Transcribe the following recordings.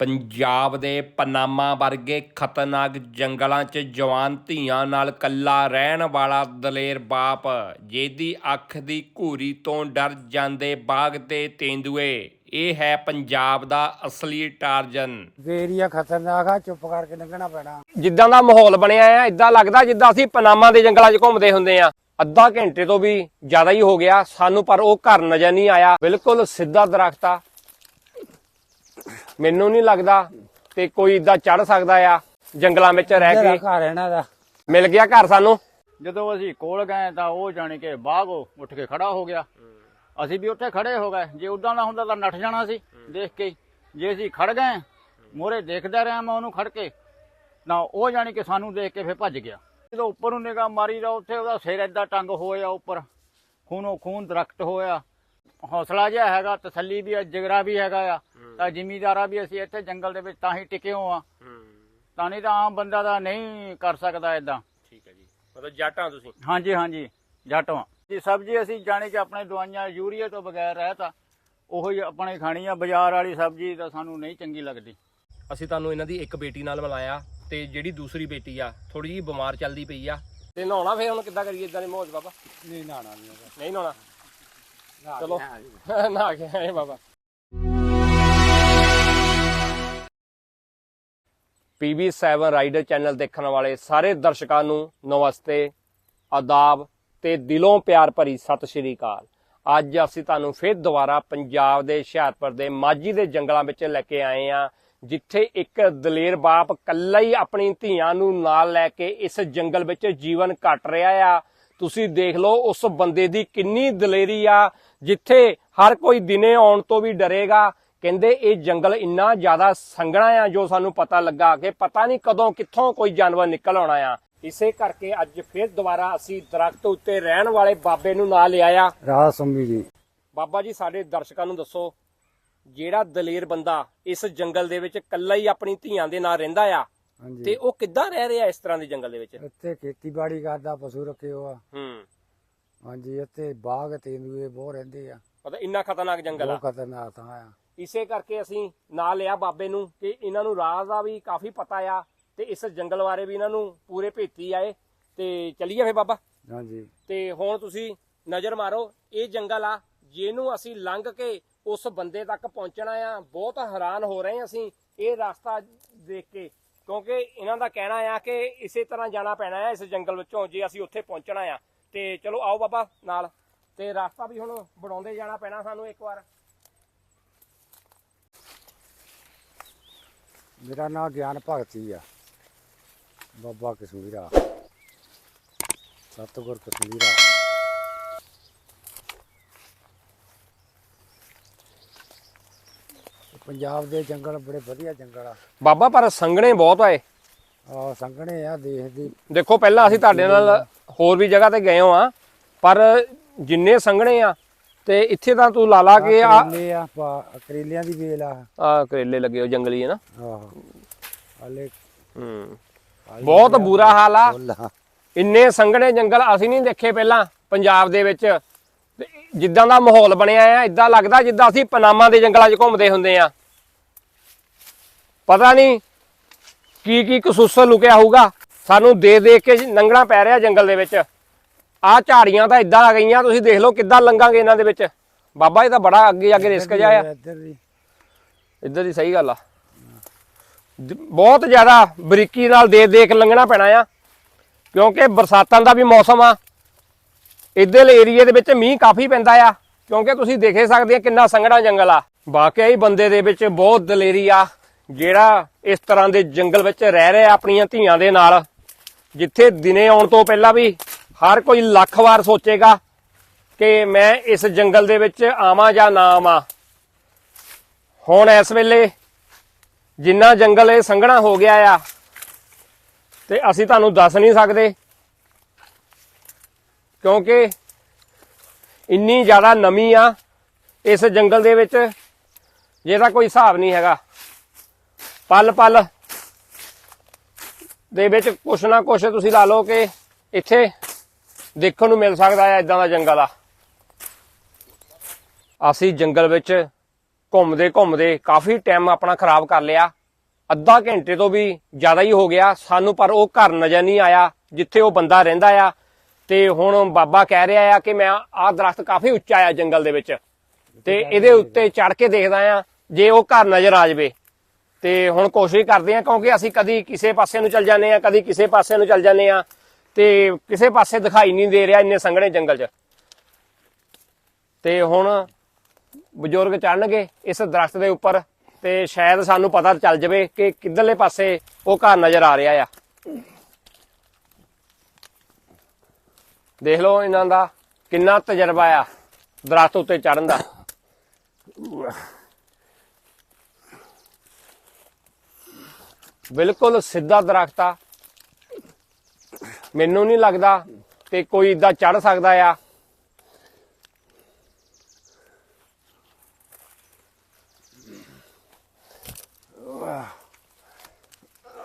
ਪੰਜਾਬ ਦੇ ਪਨਾਮਾ ਵਰਗੇ ਖਤਰਨਾਕ ਜੰਗਲਾਂ 'ਚ ਜਵਾਨ ਧੀਆਂ ਨਾਲ ਕੱਲਾ ਰਹਿਣ ਵਾਲਾ ਦਲੇਰ ਬਾਪ ਜਿਹਦੀ ਅੱਖ ਦੀ ਘੂਰੀ ਤੋਂ ਡਰ ਜਾਂਦੇ ਬਾਗ ਤੇ ਤੇਂਦੂਏ। ਇਹ ਹੈ ਪੰਜਾਬ ਦਾ ਅਸਲੀ ਟਾਰਜਨ। ਏਰੀਆ ਖਤਰਨਾਕ ਆ ਚੁੱਪ ਕਰਕੇ ਲੰਘਣਾ ਪੈਣਾ। ਜਿੱਦਾਂ ਦਾ ਮਾਹੌਲ ਬਣਿਆ ਆ ਇਦਾਂ ਲੱਗਦਾ ਜਿੱਦਾਂ ਅਸੀਂ ਪਨਾਮਾ ਦੇ ਜੰਗਲਾਂ 'ਚ ਘੁੰਮਦੇ ਹੁੰਦੇ ਆ। ਅੱਧਾ ਘੰਟੇ ਤੋਂ ਵੀ ਜ਼ਿਆਦਾ ਹੀ ਹੋ ਗਿਆ ਸਾਨੂੰ ਪਰ ਉਹ ਘਰ ਨਜ਼ਰ ਨਹੀਂ ਆਇਆ। ਬਿਲਕੁਲ ਸਿੱਧਾ ਦਰਖਤ ਆ ਮੈਨੂੰ ਨਹੀਂ ਲੱਗਦਾ ਤੇ ਕੋਈ ਇਦਾਂ ਚੜ ਸਕਦਾ ਆ ਜੰਗਲਾਂ ਵਿੱਚ ਰਹਿ ਕੇ। ਘਰ ਇਹਨਾਂ ਦਾ। ਮਿਲ ਗਿਆ ਘਰ ਸਾਨੂੰ? ਜਦੋਂ ਅਸੀਂ ਕੋਲ ਗਏ ਤਾਂ ਉਹ ਜਾਣੀ ਕਿ ਬਾਗੋ ਉੱਠ ਕੇ ਖੜਾ ਹੋ ਗਿਆ। ਅਸੀਂ ਵੀ ਉੱਥੇ ਖੜੇ ਹੋ ਗਏ। ਜੇ ਉਦਾਂ ਦਾ ਹੁੰਦਾ ਤਾਂ ਨੱਠ ਜਾਣਾ ਸੀ ਦੇਖ ਕੇ। ਜੇ ਅਸੀਂ ਖੜ ਗਏ ਮੋਰੇ ਦੇਖਦਾ ਰਿਹਾ ਮੈਂ ਉਹਨੂੰ ਖੜ ਕੇ ਨਾ ਉਹ ਜਾਣੀ ਕਿ ਸਾਨੂੰ ਦੇਖ ਕੇ ਫੇਰ ਭੱਜ ਗਿਆ। ਜਦੋਂ ਉੱਪਰ ਨੂੰ ਨਿਗਾਹ ਮਾਰੀ ਤਾਂ ਉੱਥੇ ਉਹਦਾ ਸਿਰ ਏਦਾਂ ਟੰਗ ਹੋਇਆ ਉੱਪਰ। ਖੂਨੋ ਖੂਨ ਦਰਖਤ ਹੋਇਆ। ਹੌਸਲਾ ਜਿਹਾ ਹੈਗਾ ਤਸੱਲੀ ਵੀ ਹੈ ਜਿਗਰਾ ਵੀ ਹੈਗਾ ਆ। ਤਾਂ ਜ਼ਿਮੀਦਾਰਾ ਵੀ ਅਸੀਂ ਇੱਥੇ ਜੰਗਲ ਦੇ ਵਿੱਚ ਤਾਂ ਹੀ ਟਿਕੇ ਹੋ। ਆ ਤਾਂ ਨਹੀਂ ਤਾਂ ਆਮ ਬੰਦਾ ਦਾ ਨਹੀਂ ਕਰ ਸਕਦਾ ਏਦਾਂ। ਠੀਕ ਹੈ ਜੀ। ਮਤਲਬ ਜੱਟਾਂ ਤੁਸੀਂ? ਹਾਂਜੀ ਹਾਂਜੀ। ਜੱਟਵਾਂ ਜੀ ਸਬਜ਼ੀ ਅਸੀਂ ਜਾਣੀ ਕਿ ਆਪਣੇ ਦਵਾਈਆਂ ਯੂਰੀਆ ਤੋਂ ਬਗੈਰ ਰਹਿ ਤਾਂ ਉਹੋ ਹੀ ਆਪਣੇ ਖਾਣੀ ਆ। ਬਾਜ਼ਾਰ ਵਾਲੀ ਸਬਜ਼ੀ ਤਾਂ ਸਾਨੂੰ ਨਹੀਂ ਚੰਗੀ ਲੱਗਦੀ। ਅਸੀਂ ਤੁਹਾਨੂੰ ਇਹਨਾਂ ਦੀ ਇੱਕ ਬੇਟੀ ਨਾਲ ਮਿਲਾਇਆ ਤੇ ਜਿਹੜੀ ਦੂਸਰੀ ਬੇਟੀ ਆ ਥੋੜੀ ਜਿਹੀ ਬਿਮਾਰ ਚੱਲਦੀ ਪਈ ਆ। ਤੇ ਨਹਾਉਣਾ ਫੇਰ ਹੁਣ ਕਿੱਦਾਂ ਕਰੀਏ ਇਦਾਂ ਦੇ 'ਚ ਬਾਬਾ? ਨਹੀਂ ਨਾਣਾ ਨਹੀਂ ਨਹਾਉਣਾ ਨਹਾ ਚਲੋ। ਨਹਾ ਕੇ ਆਏ ਬਾਬਾ PB7 ਰਾਈਡਰ ਚੈਨਲ ਦੇਖਣ ਵਾਲੇ ਸਾਰੇ ਦਰਸ਼ਕਾਂ ਨੂੰ ਨਮਸਤੇ ਆਦਾਬ ਤੇ ਦਿਲੋਂ ਪਿਆਰ ਭਰੀ ਸਤਿ ਸ਼੍ਰੀ ਅਕਾਲ। ਅੱਜ ਅਸੀਂ ਤੁਹਾਨੂੰ ਫਿਰ ਦੁਬਾਰਾ ਪੰਜਾਬ ਦੇ ਹੁਸ਼ਿਆਰਪੁਰ ਦੇ ਮਾਝੀ ਦੇ ਜੰਗਲਾਂ ਵਿੱਚ ਲੈ ਕੇ ਆਏ ਆ ਜਿੱਥੇ ਇੱਕ ਦਲੇਰ ਬਾਪ ਕੱਲਾ ਹੀ ਆਪਣੀ ਧੀਆਂ ਨੂੰ ਨਾਲ ਲੈ ਕੇ ਇਸ ਜੰਗਲ ਵਿੱਚ ਜੀਵਨ ਕੱਟ ਰਿਹਾ ਆ। ਤੁਸੀਂ ਦੇਖ ਲਓ ਉਸ ਬੰਦੇ ਦੀ ਕਿੰਨੀ ਦਲੇਰੀ ਆ ਜਿੱਥੇ ਹਰ ਕੋਈ ਦਿਨੇ ਆਉਣ ਤੋਂ ਵੀ ਡਰੇਗਾ। ਕਹਿੰਦੇ ਇਹ ਜੰਗਲ ਇੰਨਾ ਜ਼ਿਆਦਾ ਸੰਘਣਾ ਆ ਜੋ ਸਾਨੂੰ ਪਤਾ ਲੱਗਾ ਕਿ ਪਤਾ ਨਹੀਂ ਕਦੋਂ ਕਿੱਥੋਂ ਕੋਈ ਜਾਨਵਰ ਨਿਕਲ ਆਉਣਾ ਆ। ਇਸੇ ਕਰਕੇ ਅੱਜ ਫਿਰ ਦੁਬਾਰਾ ਅਸੀਂ ਦਰਖਤ ਉੱਤੇ ਰਹਿਣ ਵਾਲੇ ਬਾਬੇ ਨੂੰ ਨਾਲ ਲਿਆਇਆ। ਰਾਤ ਸੰਮੀ ਜੀ। ਬਾਬਾ ਜੀ ਸਾਡੇ ਦਰਸ਼ਕਾਂ ਨੂੰ ਦੱਸੋ ਜਿਹੜਾ ਦਲੇਰ ਬੰਦਾ ਇਸ ਜੰਗਲ ਦੇ ਵਿੱਚ ਇਕੱਲਾ ਹੀ ਆਪਣੀ ਧੀਆਂ ਦੇ ਨਾਲ ਰਹਿੰਦਾ ਆ ਤੇ ਉਹ ਕਿੱਦਾਂ ਰਹਿ ਰਿਹਾ ਇਸ ਤਰ੍ਹਾਂ ਦੇ ਜੰਗਲ ਦੇ ਵਿੱਚ? ਇੱਥੇ ਖੇਤੀਬਾੜੀ ਕਰਦਾ ਪਸ਼ੂ ਰੱਖੇ ਹੋ ਆ ਹੂੰ। ਹਾਂਜੀ ਇੱਥੇ ਬਾਗ ਤੇਂਦੂਏ ਬਹੁਤ ਰਹਿੰਦੇ ਆ। ਪਤਾ ਇੰਨਾ ਖਤਰਨਾਕ ਜੰਗਲ ਆ। ਬਹੁਤ ਖਤਰਨਾਕ ਥਾਂ ਆ। ਇਸੇ ਕਰਕੇ ਅਸੀਂ ਨਾਲ ਲਿਆ ਬਾਬੇ ਨੂੰ ਕਿ ਇਹਨਾਂ ਨੂੰ ਰਾਹ ਦਾ ਵੀ ਕਾਫੀ ਪਤਾ ਆ ਤੇ ਇਸ ਜੰਗਲ ਬਾਰੇ ਵੀ ਇਹਨਾਂ ਨੂੰ ਪੂਰੇ ਭੇਤੀ ਆਏ ਤੇ ਚੱਲੀਏ ਫੇ ਬਾਬਾ। ਹਾਂਜੀ। ਤੇ ਹੁਣ ਤੁਸੀਂ ਨਜ਼ਰ ਮਾਰੋ ਇਹ ਜੰਗਲ ਆ ਜਿਹਨੂੰ ਅਸੀਂ ਲੰਘ ਕੇ ਉਸ ਬੰਦੇ ਤੱਕ ਪਹੁੰਚਣਾ ਆ। ਬਹੁਤ ਹੈਰਾਨ ਹੋ ਰਹੇ ਅਸੀਂ ਇਹ ਰਸਤਾ ਦੇਖ ਕੇ। ਕਿਉਂਕਿ ਇਹਨਾਂ ਦਾ ਕਹਿਣਾ ਆ ਕਿ ਇਸੇ ਤਰ੍ਹਾਂ ਜਾਣਾ ਪੈਣਾ ਆ ਇਸ ਜੰਗਲ ਵਿੱਚੋਂ ਜੇ ਅਸੀਂ ਉੱਥੇ ਪਹੁੰਚਣਾ ਆ। ਤੇ ਚਲੋ ਆਓ ਬਾਬਾ ਨਾਲ। ਤੇ ਰਸਤਾ ਵੀ ਹੁਣ ਬਣਾਉਂਦੇ ਜਾਣਾ ਪੈਣਾ ਸਾਨੂੰ ਇੱਕ ਵਾਰ। ਮੇਰਾ ਨਾਮ ਗਿਆਨ ਭਗਤੀ ਆ। ਬਾਬਾ ਕਸ਼ਮੀਰਾ ਸਤਿਗੁਰ ਕਸ਼ਮੀਰਾ ਪੰਜਾਬ ਦੇ ਜੰਗਲ ਬੜੇ ਵਧੀਆ ਜੰਗਲ ਆ। ਬਾਬਾ ਪਰ ਸੰਘਣੇ ਬਹੁਤ ਆਏ ਆ ਸੰਘਣੇ ਆ ਦੇਸ਼ ਦੀ ਦੇਖੋ ਪਹਿਲਾਂ ਅਸੀਂ ਤੁਹਾਡੇ ਨਾਲ ਹੋਰ ਵੀ ਜਗ੍ਹਾ ਤੇ ਗਏ ਹਾਂ ਪਰ ਜਿੰਨੇ ਸੰਘਣੇ ਆ ਤੇ ਇੱਥੇ ਤਾਂ ਤੂੰ ਲਾ ਲਾ ਕੇ ਆ ਕਰੇਲੇ ਆ ਪਾ- ਕਰੇਲਿਆਂ ਦੀ ਵੇਲ ਆ। ਆ ਕਰੇਲੇ ਲੱਗੇ ਹੋ ਜੰਗਲੀ ਹੈ ਨਾ? ਆਹੋ। ਹਲੇ ਹੂੰ। ਬਹੁਤ ਬੁਰਾ ਹਾਲ ਆ। ਫੁੱਲ ਆ। ਇੰਨੇ ਸੰਘਣੇ ਜੰਗਲ ਅਸੀਂ ਨਹੀਂ ਦੇਖੇ ਪਹਿਲਾਂ ਪੰਜਾਬ ਦੇ ਵਿੱਚ। ਤੇ ਜਿੱਦਾਂ ਦਾ ਮਾਹੌਲ ਬਣਿਆ ਆ ਇਦਾਂ ਲੱਗਦਾ ਜਿੱਦਾਂ ਅਸੀਂ ਪਨਾਮਾ ਦੇ ਜੰਗਲਾਂ 'ਚ ਘੁੰਮਦੇ ਹੁੰਦੇ ਆ। ਪਤਾ ਨਹੀਂ ਕੀ ਕੀ ਕਸੂਸਰ ਲੁਕਿਆ ਹੋਊਗਾ। ਸਾਨੂੰ ਦੇ ਦੇਖ ਕੇ ਲੰਘਣਾ ਪੈ ਰਿਹਾ ਜੰਗਲ ਦੇ ਵਿੱਚ। ਆਹ ਝਾੜੀਆਂ ਤਾਂ ਇਦਾਂ ਆ ਗਈਆਂ ਤੁਸੀਂ ਦੇਖ ਲਓ ਕਿੱਦਾਂ ਲੰਘਾਂਗੇ ਇਹਨਾਂ ਦੇ ਵਿੱਚ। ਬਾਬਾ ਇਹ ਤਾਂ ਬੜਾ ਅੱਗੇ ਅੱਗੇ ਰਿਸਕ ਜਾਇਆ ਇੱਧਰ ਦੀ। ਦੀ ਸਹੀ ਗੱਲ ਆ। ਦ- ਬਹੁਤ ਜ਼ਿਆਦਾ ਬਰੀਕੀ ਨਾਲ ਦੇਖ ਦੇਖ ਲੰਘਣਾ ਪੈਣਾ ਆ। ਕਿਉਂਕਿ ਬਰਸਾਤਾਂ ਦਾ ਵੀ ਮੌਸਮ ਆ। ਇੱਧਰਲੇ ਏਰੀਏ ਦੇ ਵਿੱਚ ਮੀਂਹ ਕਾਫੀ ਪੈਂਦਾ ਆ। ਕਿਉਂਕਿ ਤੁਸੀਂ ਦੇਖੇ ਸਕਦੇ ਆ ਕਿੰਨਾ ਸੰਘਣਾ ਜੰਗਲ ਆ। ਵਾਕਿਆ ਹੀ ਬੰਦੇ ਦੇ ਵਿੱਚ ਬਹੁਤ ਦਲੇਰੀ ਆ। ਜਿਹੜਾ ਇਸ ਤਰ੍ਹਾਂ ਦੇ ਜੰਗਲ ਵਿੱਚ ਰਹਿ ਰਿਹਾ ਆਪਣੀਆਂ ਧੀਆਂ ਦੇ ਨਾਲ। ਜਿੱਥੇ ਦਿਨੇ ਆਉਣ ਤੋਂ ਪਹਿਲਾਂ ਵੀ ਹਰ ਕੋਈ ਲੱਖ ਵਾਰ ਸੋਚੇਗਾ ਕਿ ਮੈਂ ਇਸ ਜੰਗਲ ਦੇ ਵਿੱਚ ਆਵਾਂ ਜਾਂ ਨਾ ਆਵਾਂ। ਹੁਣ ਇਸ ਵੇਲੇ ਜਿੰਨਾ ਜੰਗਲ ਇਹ ਸੰਘਣਾ ਹੋ ਗਿਆ ਆ, ਤੇ ਅਸੀਂ ਤੁਹਾਨੂੰ ਦੱਸ ਨਹੀਂ ਸਕਦੇ, ਕਿਉਂਕਿ ਇੰਨੀ ਜ਼ਿਆਦਾ ਨਮੀ ਆ ਇਸ ਜੰਗਲ ਦੇ ਵਿੱਚ, ਜਿਹਦਾ ਕੋਈ ਹਿਸਾਬ ਨਹੀਂ ਹੈਗਾ। ਪਲ ਪਲ ਦੇ ਵਿੱਚ ਕੁਛ ਨਾ ਕੁਛ ਤੁਸੀਂ ਲਾ ਲਓ ਕਿ ਇੱਥੇ ਦੇਖਣ ਨੂੰ ਮਿਲ ਸਕਦਾ ਹੈ ਇਦਾਂ ਦਾ ਜੰਗਲ ਆ। ਅਸੀਂ ਜੰਗਲ ਵਿੱਚ ਘੁੰਮਦੇ ਘੁੰਮਦੇ ਕਾਫੀ ਟਾਈਮ ਆਪਣਾ ਖਰਾਬ ਕਰ ਲਿਆ। ਅੱਧਾ ਘੰਟੇ ਤੋਂ ਵੀ ਜ਼ਿਆਦਾ ਹੀ ਹੋ ਗਿਆ ਸਾਨੂੰ ਪਰ ਉਹ ਘਰ ਨਜ਼ਰ ਨਹੀਂ ਆਇਆ ਜਿੱਥੇ ਉਹ ਬੰਦਾ ਰਹਿੰਦਾ ਆ। ਤੇ ਹੁਣ ਬਾਬਾ ਕਹਿ ਰਿਹਾ ਆ ਕਿ ਮੈਂ ਆਹ ਦਰਖਤ ਕਾਫੀ ਉੱਚਾ ਆ ਜੰਗਲ ਦੇ ਵਿੱਚ। ਤੇ ਇਹਦੇ ਉੱਤੇ ਚੜ ਕੇ ਦੇਖਦਾ ਆ ਜੇ ਉਹ ਘਰ ਨਜ਼ਰ ਆ ਜਾਵੇ। ਤੇ ਹੁਣ ਕੋਸ਼ਿਸ਼ ਕਰਦੇ ਆ ਕਿਉਂਕਿ ਅਸੀਂ ਕਦੀ ਕਿਸੇ ਪਾਸੇ ਨੂੰ ਚੱਲ ਜਾਂਦੇ ਆ ਕਦੀ ਕਿਸੇ ਪਾਸੇ ਨੂੰ ਚੱਲ ਜਾਂਦੇ ਆ ਤੇ ਕਿਸੇ ਪਾਸੇ ਦਿਖਾਈ ਨਹੀਂ ਦੇ ਰਿਹਾ ਇੰਨੇ ਸੰਘਣੇ ਜੰਗਲ 'ਚ। ਤੇ ਹੁਣ ਬਜ਼ੁਰਗ ਚੜਨਗੇ ਇਸ ਦਰਖਤ ਦੇ ਉੱਪਰ, ਤੇ ਸ਼ਾਇਦ ਸਾਨੂੰ ਪਤਾ ਚੱਲ ਜਾਵੇ ਕਿ ਕਿੱਧਰਲੇ ਪਾਸੇ ਉਹ ਘਰ ਨਜ਼ਰ ਆ ਰਿਹਾ ਆ। ਦੇਖ ਲਓ ਇਹਨਾਂ ਦਾ ਕਿੰਨਾ ਤਜਰਬਾ ਆ ਦਰਖਤ ਉੱਤੇ ਚੜਨ ਦਾ। ਬਿਲਕੁਲ ਸਿੱਧਾ ਦਰਖਤ ਆ। ਮੈਨੂੰ ਨਹੀਂ ਲੱਗਦਾ ਕਿ ਕੋਈ ਇਦਾਂ ਚੜ ਸਕਦਾ ਆ।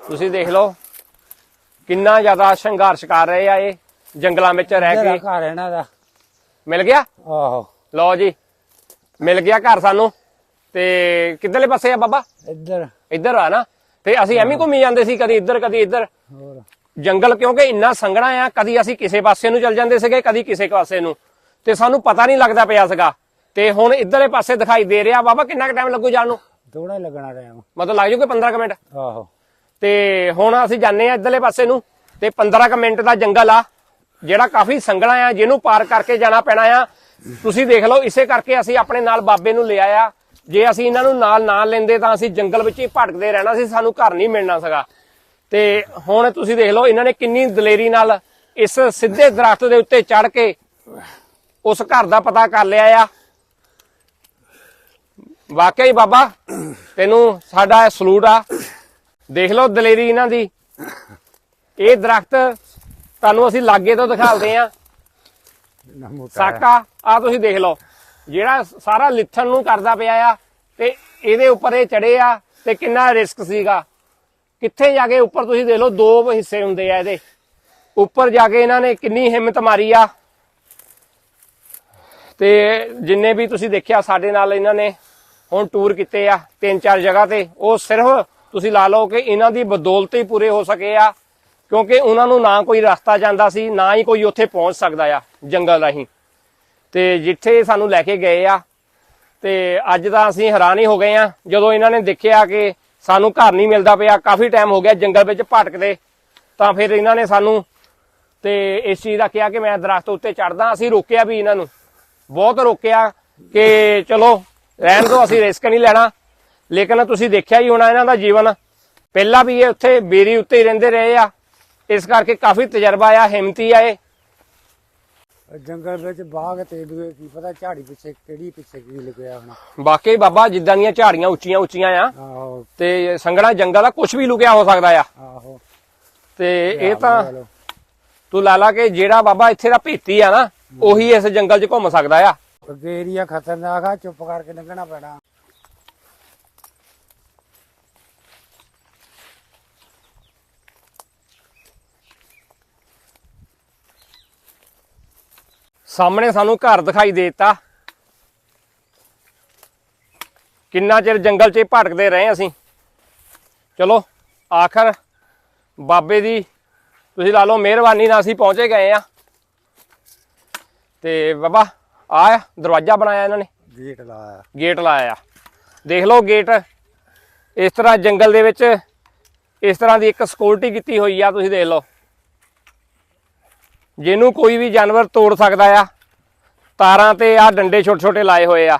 ਤੁਸੀਂ ਦੇਖ ਲਓ ਕਿੰਨਾ ਜ਼ਿਆਦਾ ਸੰਘਰਸ਼ ਕਰ ਰਹੇ ਆ ਇਹ ਜੰਗਲਾਂ ਵਿੱਚ ਰਹਿ ਕੇ। ਘਰ ਇਹਨਾਂ ਦਾ। ਮਿਲ ਗਿਆ? ਆਹੋ। ਲਓ ਜੀ ਮਿਲ ਗਿਆ ਘਰ ਸਾਨੂੰ। ਤੇ ਕਿੱਧਰਲੇ ਪਾਸੇ ਆ ਬਾਬਾ? ਇੱਧਰ। ਇੱਧਰ ਆ ਨਾ। ਤੇ ਅਸੀਂ ਐਵੇਂ ਘੁੰਮੀ ਜਾਂਦੇ ਸੀ ਕਦੀ ਇੱਧਰ ਕਦੀ ਇੱਧਰ। ਹੋਰ। ਜੰਗਲ ਕਿਉਂਕਿ ਇੰਨਾ ਸੰਘਣਾ ਆ ਕਦੀ ਅਸੀਂ ਕਿਸੇ ਪਾਸੇ ਨੂੰ ਚੱਲ ਜਾਂਦੇ ਸੀਗੇ ਕਦੀ ਕਿਸੇ ਪਾਸੇ ਨੂੰ। ਤੇ ਸਾਨੂੰ ਪਤਾ ਨਹੀਂ ਲੱਗਦਾ ਪਿਆ ਸੀਗਾ। ਤੇ ਹੁਣ ਇੱਧਰਲੇ ਪਾਸੇ ਦਿਖਾਈ ਦੇ ਰਿਹਾ ਬਾਬਾ ਕਿੰਨਾ ਕੁ ਟਾਈਮ ਲੱਗੂ ਜਾਣ ਨੂੰ? ਥੋੜਾ ਲੱਗਣਾ ਟਾਈਮ ਮਤਲਬ ਲੱਗ ਜੂਗੇ 15 ਕੁ ਮਿੰਟ? ਆਹੋ। ਤੇ ਹੁਣ ਅਸੀਂ ਜਾਂਦੇ ਆ ਇੱਧਰਲੇ ਪਾਸੇ ਨੂੰ ਤੇ 15 ਕੁ ਮਿੰਟ ਦਾ ਜੰਗਲ ਆ ਜਿਹੜਾ ਕਾਫੀ ਸੰਘਣਾ ਆ ਜਿਹਨੂੰ ਪਾਰ ਕਰਕੇ ਜਾਣਾ ਪੈਣਾ ਆ। ਤੁਸੀਂ ਦੇਖ ਲਓ ਇਸੇ ਕਰਕੇ ਅਸੀਂ ਆਪਣੇ ਨਾਲ ਬਾਬੇ ਨੂੰ ਲਿਆ ਆ ਜੇ ਅਸੀਂ ਇਹਨਾਂ ਨੂੰ ਨਾਲ ਨਾ ਲੈਂਦੇ ਤਾਂ ਅਸੀਂ ਜੰਗਲ ਵਿੱਚ ਹੀ ਭਟਕਦੇ ਰਹਿਣਾ ਸੀ ਸਾਨੂੰ ਘਰ ਨਹੀਂ ਮਿਲਣਾ ਸੀਗਾ। ਤੇ ਹੁਣ ਤੁਸੀਂ ਦੇਖ ਲਓ ਇਹਨਾਂ ਨੇ ਕਿੰਨੀ ਦਲੇਰੀ ਨਾਲ ਇਸ ਸਿੱਧੇ ਦਰਖਤ ਦੇ ਉੱਤੇ ਚੜ ਕੇ ਉਸ ਘਰ ਦਾ ਪਤਾ ਕਰ ਲਿਆ ਆ। ਵਾਕਈ ਬਾਬਾ ਤੈਨੂੰ ਸਾਡਾ ਸਲੂਟ ਆ। ਦੇਖ ਲਓ ਦਲੇਰੀ ਇਹਨਾਂ ਦੀ। ਇਹ ਦਰਖਤ ਤੁਹਾਨੂੰ ਅਸੀਂ ਲਾਗੇ ਤੋਂ ਦਿਖਾਉਂਦੇ ਆ। ਸਾਕਾ ਆ ਤੁਸੀਂ ਦੇਖ ਲਓ। ਜਿਹੜਾ ਸਾਰਾ ਲਿਥਣ ਨੂੰ ਕਰਦਾ ਪਿਆ ਆ ਤੇ ਇਹਦੇ ਉੱਪਰ ਇਹ ਚੜੇ ਆ ਤੇ ਕਿੰਨਾ ਰਿਸਕ ਸੀਗਾ। ਕਿੱਥੇ ਜਾ ਕੇ ਉੱਪਰ ਤੁਸੀਂ ਦੇਖ ਲਓ ਦੋ ਹਿੱਸੇ ਹੁੰਦੇ ਆ ਇਹਦੇ। ਉੱਪਰ ਜਾ ਕੇ ਇਹਨਾਂ ਨੇ ਕਿੰਨੀ ਹਿੰਮਤ ਮਾਰੀ ਆ। ਤੇ ਜਿੰਨੇ ਵੀ ਤੁਸੀਂ ਦੇਖਿਆ ਸਾਡੇ ਨਾਲ ਇਹਨਾਂ ਨੇ ਹੁਣ ਟੂਰ ਕੀਤੇ ਆ ਤਿੰਨ ਚਾਰ ਜਗ੍ਹਾ ਤੇ, ਉਹ ਸਿਰਫ ਤੁਸੀਂ ਲਾ ਲਓ ਕਿ ਇਹਨਾਂ ਦੀ ਬਦੌਲਤ ਹੀ ਪੂਰੇ ਹੋ ਸਕੇ ਆ। ਕਿਉਂਕਿ ਉਹਨਾਂ ਨੂੰ ਨਾ ਕੋਈ ਰਸਤਾ ਜਾਂਦਾ ਸੀ, ਨਾ ਹੀ ਕੋਈ ਉੱਥੇ ਪਹੁੰਚ ਸਕਦਾ ਆ ਜੰਗਲ ਰਾਹੀਂ। ਤੇ ਜਿੱਥੇ ਸਾਨੂੰ ਲੈ ਕੇ ਗਏ ਆ, ਤੇ ਅੱਜ ਤਾਂ ਅਸੀਂ ਹੈਰਾਨ ਹੀ ਹੋ ਗਏ ਆ, ਜਦੋਂ ਇਹਨਾਂ ਨੇ ਦੇਖਿਆ ਕਿ ਸਾਨੂੰ ਘਰ ਨਹੀਂ ਮਿਲਦਾ ਪਿਆ, ਕਾਫੀ ਟਾਈਮ ਹੋ ਗਿਆ ਜੰਗਲ ਵਿੱਚ ਭਟਕਦੇ, ਤਾਂ ਫਿਰ ਇਹਨਾਂ ਨੇ ਸਾਨੂੰ ਤੇ ਇਸ ਚੀਜ਼ ਦਾ ਕਿਹਾ ਕਿ ਮੈਂ ਦਰਖਤ ਉੱਤੇ ਚੜਦਾ ਅਸੀਂ ਰੋਕਿਆ ਵੀ ਇਹਨਾਂ ਨੂੰ। ਬਹੁਤ ਰੋਕਿਆ ਕਿ ਚਲੋ, ਰਹਿਣ ਦਿਓ, ਅਸੀਂ ਰਿਸਕ ਨਹੀਂ ਲੈਣਾ। ਲੇਕਿਨ ਤੁਸੀਂ ਦੇਖਿਆ ਹੀ ਹੋਣਾ ਇਹਨਾਂ ਦਾ ਜੀਵਨ। ਪਹਿਲਾਂ ਵੀ ਇਹ ਉੱਥੇ ਬੇਰੀ ਉੱਤੇ ਹੀ ਰਹਿੰਦੇ ਰਹੇ ਆ। ਇਸ ਕਰਕੇ ਕਾਫੀ ਤਜਰਬਾ ਆ, ਹਿੰਮਤੀ ਆ ਇਹ। ਜੰਗਲ ਵਿੱਚ ਬਾਗ ਤੇ ਦੂਏ ਕੀ ਪਤਾ ਝਾੜੀ ਪਿੱਛੇ ਕਿਹੜੀ ਪਿੱਛੇ ਕੀ ਲੁਕਿਆ ਹੋਣਾ। ਵਾਕਈ ਬਾਬਾ ਜਿੱਦਾਂ ਦੀਆਂ ਝਾੜੀਆਂ ਉੱਚੀਆਂ ਉੱਚੀਆਂ ਆ ਆਹੋ। ਤੇ ਸੰਘਣਾ ਜੰਗਲ ਆ ਕੁਝ ਵੀ ਲੁਕਿਆ ਹੋ ਸਕਦਾ ਆ। ਆਹੋ। ਤੇ ਇਹ ਤਾਂ ਚਲੋ। ਤੂੰ ਲਾ ਲਾ ਕਿ ਜਿਹੜਾ ਬਾਬਾ ਇੱਥੇ ਦਾ ਭੀਤੀ ਆ ਨਾ ਉਹੀ ਇਸ ਜੰਗਲ 'ਚ ਘੁੰਮ ਸਕਦਾ ਆ। ਅੱਗੇ ਏਰੀਆ ਖਤਰਨਾਕ ਆ ਚੁੱਪ ਕਰਕੇ ਲੰਘਣਾ ਪੈਣਾ। ਸਾਹਮਣੇ ਸਾਨੂੰ ਘਰ ਦਿਖਾਈ ਦੇ ਦਿੱਤਾ। ਕਿੰਨਾ ਚਿਰ ਜੰਗਲ 'ਚ ਭਟਕਦੇ ਰਹੇ ਅਸੀਂ। ਚਲੋ ਆਖਰ ਬਾਬੇ ਦੀ ਤੁਸੀਂ ਲਾ ਲਓ ਮਿਹਰਬਾਨੀ ਨਾਲ ਅਸੀਂ ਪਹੁੰਚੇ ਗਏ ਆ। ਤੇ ਬਾਬਾ ਆ ਦਰਵਾਜ਼ਾ ਬਣਾਇਆ ਇਹਨਾਂ ਨੇ। ਗੇਟ ਲਾਇਆ। ਗੇਟ ਲਾਇਆ। ਦੇਖ ਲਓ ਗੇਟ ਇਸ ਤਰ੍ਹਾਂ ਜੰਗਲ ਦੇ ਵਿੱਚ ਇਸ ਤਰ੍ਹਾਂ ਦੀ ਇੱਕ ਸਿਕਿਉਰਿਟੀ ਕੀਤੀ ਹੋਈ ਆ ਤੁਸੀਂ ਦੇਖ ਲਓ। ਜਿਹਨੂੰ ਕੋਈ ਵੀ ਜਾਨਵਰ ਤੋੜ ਸਕਦਾ ਆ ਤਾਰਾਂ ਤੇ ਆ ਡੰਡੇ ਛੋਟੇ ਛੋਟੇ ਲਾਏ ਹੋਏ ਆ।